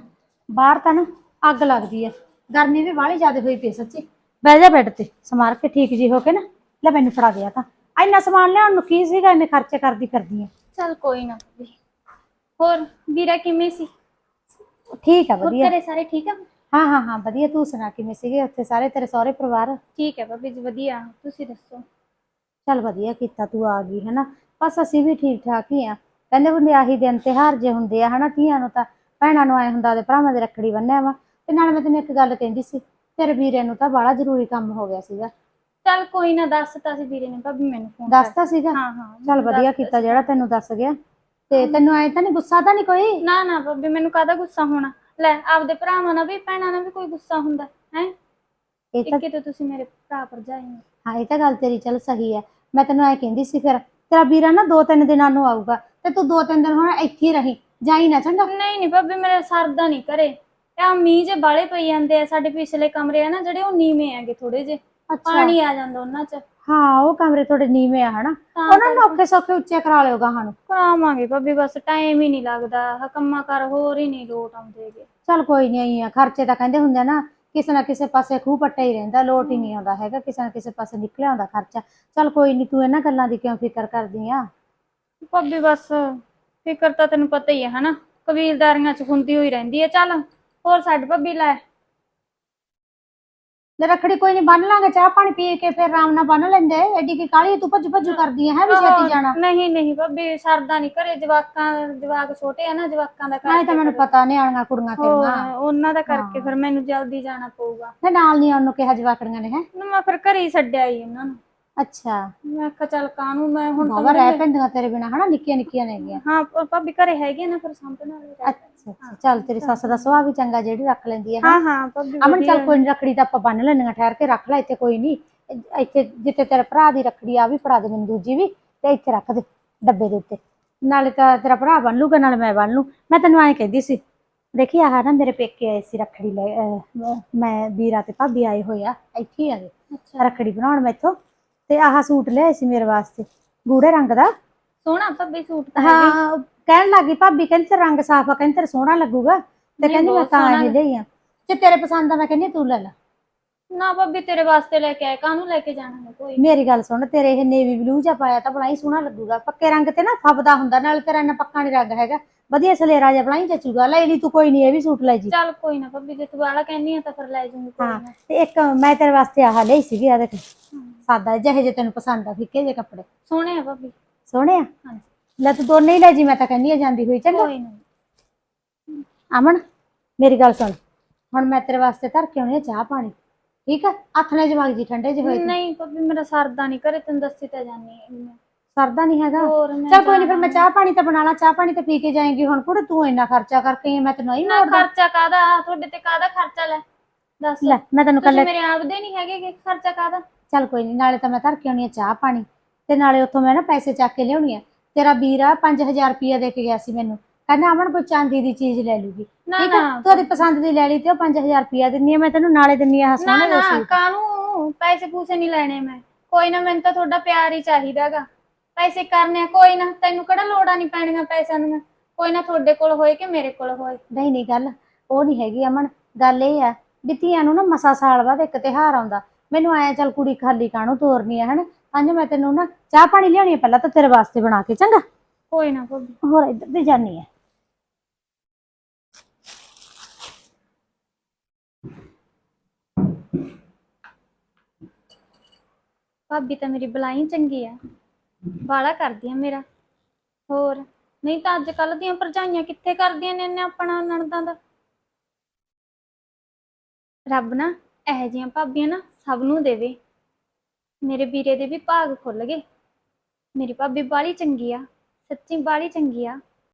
ਬਾਹਰ ਤਾਂ ਨਾ ਅੱਗ ਲੱਗਦੀ ਆ, ਗਰਮੀ ਵੀ ਬਾਹਲੀ ਜ਼ਿਆਦਾ ਹੋਈ ਪਈ ਸੱਚੀ। ਬਹਿ ਜਾ ਬੈੱਡ ਤੇ, ਸਮਾਰ ਕੇ ਠੀਕ ਜੀ ਹੋ ਕੇ ਨਾ, ਲੈ ਮੈਨੂੰ ਫੜਾ ਗਿਆ ਤਾਂ। ਇੰਨਾ ਸਮਾਨ ਲਿਆਉਣ ਨੂੰ ਕੀ ਸੀਗਾ, ਇੰਨੇ ਖਰਚੇ ਕਰਦੀ ਕਰਦੀ ਆ? ਚੱਲ ਕੋਈ ਨਾ ਹੋਰ ਵੀਰਾ ਕਿਵੇਂ ਸੀ? ਠੀਕ ਆ ਹੋਰ ਵਧੀਆ। ਘਰੇ ਸਾਰੇ ਠੀਕ ਆ? ਹਾਂ ਹਾਂ ਹਾਂ ਵਧੀਆ। ਤੂੰ ਸੁਣਾ ਕਿਵੇਂ ਸੀਗੇ ਉੱਥੇ ਸਾਰੇ ਤੇਰੇ ਸਹੁਰੇ ਪਰਿਵਾਰ? ਠੀਕ ਹੈ ਭਾਬੀ ਜੀ ਵਧੀਆ। ਤੁਸੀਂ ਦੱਸੋ? ਚੱਲ ਵਧੀਆ ਕੀਤਾ ਤੂੰ ਆ ਗਈ ਹਨਾ। ਬਸ ਅਸੀਂ ਵੀ ਠੀਕ ਠਾਕ ਹੀ ਆ। ਕਹਿੰਦੇ ਹੁੰਦੇ ਆਹੀ ਦਿਨ ਤਿਉਹਾਰ ਜੇ ਹੁੰਦੇ ਆ ਹਨਾ ਧੀਆਂ ਨੂੰ ਤਾਂ ਭੈਣਾਂ ਨੂੰ ਆਏ ਹੁੰਦਾ ਉਹਦੇ ਭਰਾਵਾਂ ਦੇ ਰੱਖੜੀ ਬੰਨਿਆ ਵਾ। ਤੇ ਨਾਲ ਮੈਂ ਤੈਨੂੰ ਇੱਕ ਗੱਲ ਕਹਿੰਦੀ ਸੀ ਤੇਰੇ ਵੀਰੇ ਨੂੰ ਤਾਂ ਬੜਾ ਜ਼ਰੂਰੀ ਕੰਮ ਹੋ ਗਿਆ ਸੀਗਾ। ਚੱਲ ਕੋਈ ਨਾ ਦੱਸਤਾ ਸੀ ਵੀਰੇ ਨੇ ਭਾਬੀ ਮੈਨੂੰ ਫੋਨ ਦੱਸਤਾ ਸੀਗਾ? ਹਾਂ ਹਾਂ ਚੱਲ ਵਧੀਆ ਕੀਤਾ ਜਿਹੜਾ ਤੈਨੂੰ ਦੱਸ ਗਿਆ। ਤੇ ਤੈਨੂੰ ਐ ਤਾਂ ਨਹੀਂ ਗੁੱਸਾ ਤਾਂ ਨਹੀਂ ਕੋਈ? ਨਾ ਨਾ ਭਾਬੀ ਮੈਨੂੰ ਕਾਹਦਾ ਗੁੱਸਾ ਹੋਣਾ? ਲੈ ਆਪਦੇ ਭਰਾਵਾਂ ਨਾਲ ਵੀ ਭੈਣਾਂ ਨਾਲ ਵੀ ਕੋਈ ਗੁੱਸਾ ਹੁੰਦਾ ਹੈ? ਇਹ ਤਾਂ ਇੱਕੇ ਤਾਂ ਤੁਸੀਂ ਮੇਰੇ ਭਰਾ ਭਰਜਾਈ ਹੋ। ਹਾਂ ਇਹ ਤਾਂ ਗੱਲ ਤੇਰੀ ਚੱਲ ਸਹੀ ਹੈ ਮੈਂ ਤੈਨੂੰ ਐ ਕਹਿੰਦੀ ਸੀ ਫਿਰ ਤੇਰਾ ਵੀਰਾ ਨਾ ਦੋ ਤਿੰਨ ਦਿਨਾਂ ਨੂੰ ਆਊਗਾ ਤੇ ਤੂੰ ਦੋ ਤਿੰਨ ਦਿਨ ਹੁਣ ਇੱਥੇ ਹੀ ਰਹੀਂ ਜਾਈ ਨਾ ਚੰਗਾ। ਨਹੀਂ ਨਹੀਂ ਭਾਬੀ ਮੇਰੇ ਸਰਦਾ ਨਹੀਂ ਕਰੇ ਆ ਮੀਂਹ ਜੇ ਬਾਲੇ ਪਈ ਜਾਂਦੇ ਆ ਸਾਡੇ ਪਿਛਲੇ ਕਮਰੇ ਆ ਨਾ ਜਿਹੜੇ ਉਹ ਨੀਵੇਂ ਹੈਗੇ ਥੋੜੇ ਜੇ ਅੱਛਾ। ਪਾਣੀ ਆ ਜਾਂਦਾ ਉਹਨਾਂ 'ਚ। ਹਾਂ ਉਹ ਕਮਰੇ ਥੋੜੇ ਨੀਵੇਂ ਆ ਹਨਾ? ਤਾਂ ਉਹਨਾਂ ਨੂੰ ਔਖੇ ਸੌਖੇ ਉੱਚੇ ਕਰਾ ਲਿਓਗਾ ਸਾਨੂੰ ਕਰਾਵਾਂਗੇ ਭਾਬੀ ਬਸ ਟਾਈਮ ਹੀ ਨਹੀਂ ਲੱਗਦਾ। ਆਹ ਕੰਮਾਂ ਕਰ ਹੋਰ ਹੀ ਨਹੀਂ ਲੋਟ ਆਉਂਦੇਗੇ ਚੱਲ ਕੋਈ ਨਹੀਂ ਆ। ਖਰਚੇ ਤਾਂ ਕਹਿੰਦੇ ਹੁੰਦੇ ਨਾ ਕਿਸੇ ਨਾ ਕਿਸੇ ਪਾਸੇ ਖੂਹ ਪੱਟਾ ਹੀ ਰਹਿੰਦਾ ਲੋਟ ਹੀ ਨਹੀਂ ਆਉਂਦਾ ਹੈਗਾ। ਕਿਸੇ ਨਾ ਕਿਸੇ ਪਾਸੇ ਨਿਕਲਿਆ ਆਉਂਦਾ ਖਰਚਾ। ਚੱਲ ਕੋਈ ਨਹੀਂ ਤੂੰ ਇਹਨਾਂ ਗੱਲਾਂ ਦੀ ਕਿਉਂ ਫਿਕਰ ਕਰਦੀ ਆ? ਭਾਬੀ ਬਸ ਫਿਕਰ ਤਾਂ ਤੈਨੂੰ ਪਤਾ ਹੀ ਹੈ ਹਨਾ? ਕਬੀਲਦਾਰੀਆਂ ਚ ਹੁੰਦੀ ਹੋਈ ਰਹਿੰਦੀ ਹੈ ਚੱਲ ਹੋਰ ਛੱਡ ਭਾਬੀ ਲੈ। ਲੈ ਰੱਖੜੀ ਕੋਈ ਨਹੀਂ ਬੰਨ ਲਾਂਗੇ ਚਾਹ ਪਾਣੀ ਪੀ ਕੇ ਫਿਰ ਆਰਾਮ ਨਾਲ ਬੰਨ ਲੈਂਦੇ। ਐਡੀ ਕੀ ਕਾਲੀ ਤੂੰ ਭੱਜ ਭੱਜ ਕਰਦੀ ਹੈ ਵੀ ਛੇਤੀ ਜਾਣਾ। ਨਹੀਂ ਨਹੀਂ ਭਾਬੀ ਸਰਦਾ ਨਹੀਂ ਘਰੇ ਜਵਾਕਾਂ ਜਵਾਕ ਛੋਟੇ ਆ ਨਾ ਜਵਾਕਾਂ ਦਾ ਨਾਲੇ ਤਾਂ ਮੈਨੂੰ ਪਤਾ ਨਿਆਣੀਆਂ ਕੁੜੀਆਂ ਹੋਰ ਤੇਰੀਆਂ ਉਹਨਾਂ ਦਾ ਕਰਕੇ ਫਿਰ ਮੈਨੂੰ ਜਲਦੀ ਜਾਣਾ ਪਊਗਾ। ਤੇ ਨਾਲ ਨਹੀਂ ਉਹਨੂੰ ਕਿਹਾ ਜਵਾਕੜੀਆਂ ਨੇ ਹੈ? ਨਾ ਮੈਂ ਫਿਰ ਘਰੇ ਹੀ ਛੱਡਿਆ ਹੀ ਉਹਨਾਂ ਨੂੰ। ਅੱਛਾ। ਮੈਂ ਕਿਹਾ ਚੱਲ ਕਾਹਨੂੰ ਮੈਂ ਹੁਣ ਤਾਂ ਬਾਬਾ ਰਹਿ ਪੈਂਦੀਆਂ ਤੇਰੇ ਬਿਨਾ ਹਨਾ? ਨਿੱਕੀਆਂ ਨਿੱਕੀਆਂ ਨੇਗੀਆਂ। ਹਾਂ ਭ- ਭਾਬੀ ਘਰੇ ਹੈਗੇ ਨਾ ਫਿਰ ਸਾਂਭਣ ਵਾਲੇ ਅੱਛਾ। ਅੱਛਾ ਚੱਲ ਤੇਰੀ ਸੱਸ ਦਾ ਸੁਭਾਅ ਵੀ ਚੰਗਾ ਜਿਹੜੀ ਰੱਖ ਲੈਂਦੀ ਹੈ ਹੈਂ। ਹਾਂ? ਭਾਬੀ ਅਮਨ ਚੱਲ। ਕੋਈ ਨੀ ਰੱਖੜੀ ਤਾਂ ਆਪਾਂ ਬੰਨ ਲੈਣੀਆਂ ਠਹਿਰ ਕੇ ਰੱਖ ਲੈ ਇੱਥੇ ਕੋਈ ਨਹੀਂ ਇੱਥੇ ਜਿੱਥੇ ਤੇਰੇ ਭਰਾ ਦੀ ਰੱਖੜੀ ਆ ਵੀ ਫੜਾ ਦੇ ਮੈਨੂੰ ਦੂਜੀ ਵੀ ਤੇ ਇੱਥੇ ਰੱਖ ਦੇ ਡੱਬੇ ਦੇ ਉੱਤੇ। ਨਾਲੇ ਤਾਂ ਤੇਰਾ ਭਰਾ ਬੰਨ ਲੂਗਾ ਨਾਲੇ ਮੈਂ ਬੰਨ ਲੂ। ਮੈਂ ਤੈਨੂੰ ਐਂ ਕਹਿੰਦੀ ਸੀ ਦੇਖੀ ਆਹ ਨਾ ਮੇਰੇ ਪੇਕੇ ਆਏ ਸੀ ਰੱਖੜੀ ਲੈ ਮੈਂ ਵੀਰਾ ਤੇ ਭਾਬੀ ਆਏ ਹੋਏ ਆ ਇੱਥੇ ਆਗੇ ਅੱਛਾ। ਰੱਖੜੀ ਬਣਾਉਣ ਮੈਥੋਂ ਤੇ ਆਹ ਸੂਟ ਲਿਆਏ ਸੀ ਮੇਰੇ ਵਾਸਤੇ ਗੂੜੇ ਰੰਗ ਦਾ। ਸੋਹਣਾ ਭਾਬੀ ਸੂਟ ਤਾਂ। ਹਾਂ ਕਹਿਣ ਲੱਗੀ ਭਾਬੀ ਕਹਿੰਦੀ ਤੇ ਰੰਗ ਸਾਫ਼ ਆ ਕਹਿੰਦੀ ਤੇਰਾ ਸੋਹਣਾ ਲੱਗੂਗਾ। ਤੇ ਨਹੀਂ, ਕਹਿੰਦੀ ਮੈਂ ਬਹੁਤ ਤਾਂ ਸੋਹਣਾ ਇਹ ਲਈ ਆ। ਜੇ ਤੇਰੇ ਪਸੰਦ ਆ ਮੈਂ ਕਹਿੰਦੀ ਤੂੰ ਲੈ ਲੈ। ਨਾ ਭਾਬੀ ਤੇਰੇ ਵਾਸਤੇ ਲੈ ਕੇ ਆਏ ਕਾਹਨੂੰ ਲੈ ਕੇ ਜਾਣਾ ਹੈ ਕੋਈ? ਮੇਰੀ ਗੱਲ ਸੁਣ ਤੇਰੇ ਇਹ ਨੇਵੀ ਬਲੂ ਜਿਹਾ ਪਾਇਆ ਤਾਂ ਬੜਾ ਹੀ ਸੋਹਣਾ ਲੱਗੂਗਾ। ਪੱਕੇ ਰੰਗ ਤੇ ਨਾ ਫੱਬਦਾ ਹੁੰਦਾ ਨਾਲ ਤੇਰਾ ਇੰਨਾ ਪੱਕਾ ਨਹੀਂ ਰੰਗ ਹੈਗਾ। ਵਧੀਆ ਸਲੇਰਾ ਜਿਹਾ ਬਣਾ ਹੀ ਜਚੂਗਾ। ਲੈ ਲਈ ਤੂੰ ਕੋਈ ਨਹੀਂ ਇਹ ਵੀ ਸੂਟ ਲੈ ਜੀ। ਚੱਲ ਕੋਈ ਨਾ ਭਾਬੀ ਜੇ ਤੂੰ ਵਾਲਾ ਕਹਿੰਦੀ ਆ ਤਾਂ ਫਿਰ ਲੈ ਜੂੰਗੀ ਕੋਈ ਹਾਂ ਨਾ। ਤੇ ਇੱਕ ਮੈਂ ਤੇਰੇ ਵਾਸਤੇ ਆਹ ਲਈ ਸੀਗੀ ਆ ਦੇਖ। ਸਾਦਾ ਜਿਹੇ ਜੇ ਤੈਨੂੰ ਪਸੰਦ ਆ ਫਿੱਕੇ ਜੇ ਕੱਪੜੇ। ਸੋਹਣੇ ਆ ਭਾਬੀ। ਸੋਹਣੇ ਆ ਹਾਂਜੀ। ਲੈ ਤੂੰ ਦੋਨੇ ਹੀ ਲੈ ਜੀ ਮੈਂ ਤਾਂ ਕਹਿੰਦੀ ਆ ਜਾਂਦੀ ਹੋਈ ਚੰਗਾ? ਕੋਈ ਨਾ ਅਮਨ ਮੇਰੀ ਗੱਲ ਸੁਣ। ਹੁਣ ਮੈਂ ਤੇਰੇ ਵਾਸਤੇ ਧਰ ਕੇ ਆਉਣੀ ਆ ਚਾਹ ਪਾਣੀ। ਠੀਕ ਆ? ਹੱਥ ਨਾਲ ਜਵਾਗ ਜੀ ਠੰਡੇ ਜਿਹੇ ਹੋਏ। ਨਹੀਂ ਭਾਬੀ ਮੇਰਾ ਸਰਦਾ ਨਹੀਂ। ਘਰੇ ਤੈਨੂੰ ਦੱਸੀ ਤਾਂ ਜਾਨੀ। ਸਰਦਾ ਨਹੀਂ ਹੈਗਾ? ਹੋਰ ਮੈਂ ਚੱਲ ਕੋਈ ਨਹੀਂ ਫਿਰ ਮੈਂ ਚਾਹ ਪਾਣੀ ਤਾਂ ਬਣਾ ਲਾ। ਚਾਹ ਪਾਣੀ ਤਾਂ ਪੀ ਕੇ ਜਾਏਂਗੀ ਹੁਣ। ਕੁੜੇ ਤੂੰ ਇੰਨਾ ਖਰਚਾ ਕਰਕੇ ਆਈ ਮੈਂ ਤੈਨੂੰ ਨਹੀਂ ਨਾ ਮੋੜਦਾ ਖਰਚਾ ਕਾਦਾ ਤੁਹਾਡੇ ਤੇ ਕਾਦਾ ਖਰਚਾ? ਲੈ ਦੱਸ। ਲੈ ਮੈਂ ਤੈਨੂੰ ਤੁਸੀਂ ਕੱਲ ਮੇਰੇ ਆਪਦੇ ਨਹੀਂ ਹੈਗੇ ਕਿ ਖਰਚਾ ਕਾਦਾ ਚੱਲ ਕੋਈ ਨਹੀਂ ਨਾਲੇ ਤਾਂ ਮੈਂ ਧਰ ਕੇ ਆਉਣੀ ਆ ਚਾਹ ਪਾਣੀ। ਤੇ ਨਾਲੇ ਉੱਥੋਂ ਮੈਂ ਨਾ ਪੈਸੇ ਚੱਕ ਕੇ ਲਿਆਉਣੀ ਆ। ਤੇਰਾ ਵੀਰ ਆ 5000 ਰੁਪਇਆ ਦੇ ਕੇ ਗਿਆ ਸੀ ਮੈਨੂੰ। ਕਹਿੰਦਾ ਅਮਨ ਕੋਈ ਚਾਂਦੀ ਦੀ ਚੀਜ਼ ਲੈ ਲੂਗੀ। ਨਾ ਠੀਕ ਆ? ਨਾ। ਤੂੰ ਉਹਦੀ ਪਸੰਦ ਦੀ ਲੈ ਲਈ ਤੇ ਉਹ 5000 ਰੁਪਇਆ ਦਿੰਨੀ ਆ। ਮੈਂ ਤੈਨੂੰ ਨਾਲੇ ਦਿੰਨੀ ਆ ਆਹ ਨਾ ਨਾ ਕਾਨੂੰ ਪੈਸੇ ਪੂਸੇ ਨਹੀਂ ਲੈਣੇ ਮੈਂ। ਕੋਈ ਨਾ ਮੈਨੂੰ ਤਾਂ ਤੁਹਾਡਾ ਪਿਆਰ ਹੀ ਚਾਹੀਦਾਗਾ ਪੈਸੇ ਕਰਨੇ ਆ ਕੋਈ ਨਾ। ਤੈਨੂੰ ਕਿਹੜਾ ਲੋੜਾਂ ਨਹੀਂ ਪੈਣੀਆਂ ਪੈਸਿਆਂ ਦੀਆਂ? ਕੋਈ ਨਾ ਤੁਹਾਡੇ ਕੋਲ ਹੋਏ ਕਿ ਮੇਰੇ ਕੋਲ ਹੋਏ? ਨਹੀਂ ਨਹੀਂ ਗੱਲ ਉਹ ਨਹੀਂ ਹੈਗੀ ਅਮਨ। ਗੱਲ ਇਹ ਆ ਵੀ ਧੀਆਂ ਨੂੰ ਨਾ ਮਸਾ ਸਾਲ ਬਾਅਦ ਇੱਕ ਤਿਉਹਾਰ ਆਉਂਦਾ। ਮੈਨੂੰ ਆਇਆ ਚੱਲ ਕੁੜੀ ਖਾਲੀ ਕਾਹਨੂੰ ਤੋਰਨੀ ਆ ਹਨ? ਪੰਜ ਮੈਂ ਤੈਨੂੰ ਨਾ ਚਾਹ ਪਾਣੀ ਲਿਆਉਣੀ ਪਹਿਲਾਂ ਤਾਂ ਤੇਰੇ ਵਾਸਤੇ ਬਣਾ ਕੇ ਚੰਗਾ? ਕੋਈ ਨਾ ਭਾਬੀ। ਹੋਰ ਇੱਧਰ ਦੀ ਜਾਨੀ ਆ। ਭਾਬੀ ਤਾਂ ਮੇਰੀ ਬਲਾਈ ਚੰਗੀ ਆ। ਬਾਲਾ ਕਰਦੀ ਆ ਮੇਰਾ। ਹੋਰ ਨਹੀਂ ਤਾਂ ਅੱਜ ਕੱਲ ਦੀਆਂ ਭਰਜਾਈਆਂ ਕਿੱਥੇ ਕਰਦੀਆਂ ਨੇ ਇੰਨੇ ਆਪਣਾ ਨਣਦਾਂ ਦਾ? ਰੱਬ ਨਾ ਇਹੋ ਜਿਹੀਆਂ ਭਾਬੀਆਂ ਨਾ ਸਭ ਨੂੰ ਦੇਵੇ। ਮੇਰੇ ਵੀਰੇ ਦੇ ਵੀ ਭਾਗ ਖੁੱਲ ਗਏ। ਮੇਰੀ ਭਾਬੀ ਬਾਲੀ ਚੰਗੀ ਆ, ਸੱਚੀ ਬਾਲੀ ਚੰਗੀ ਆ।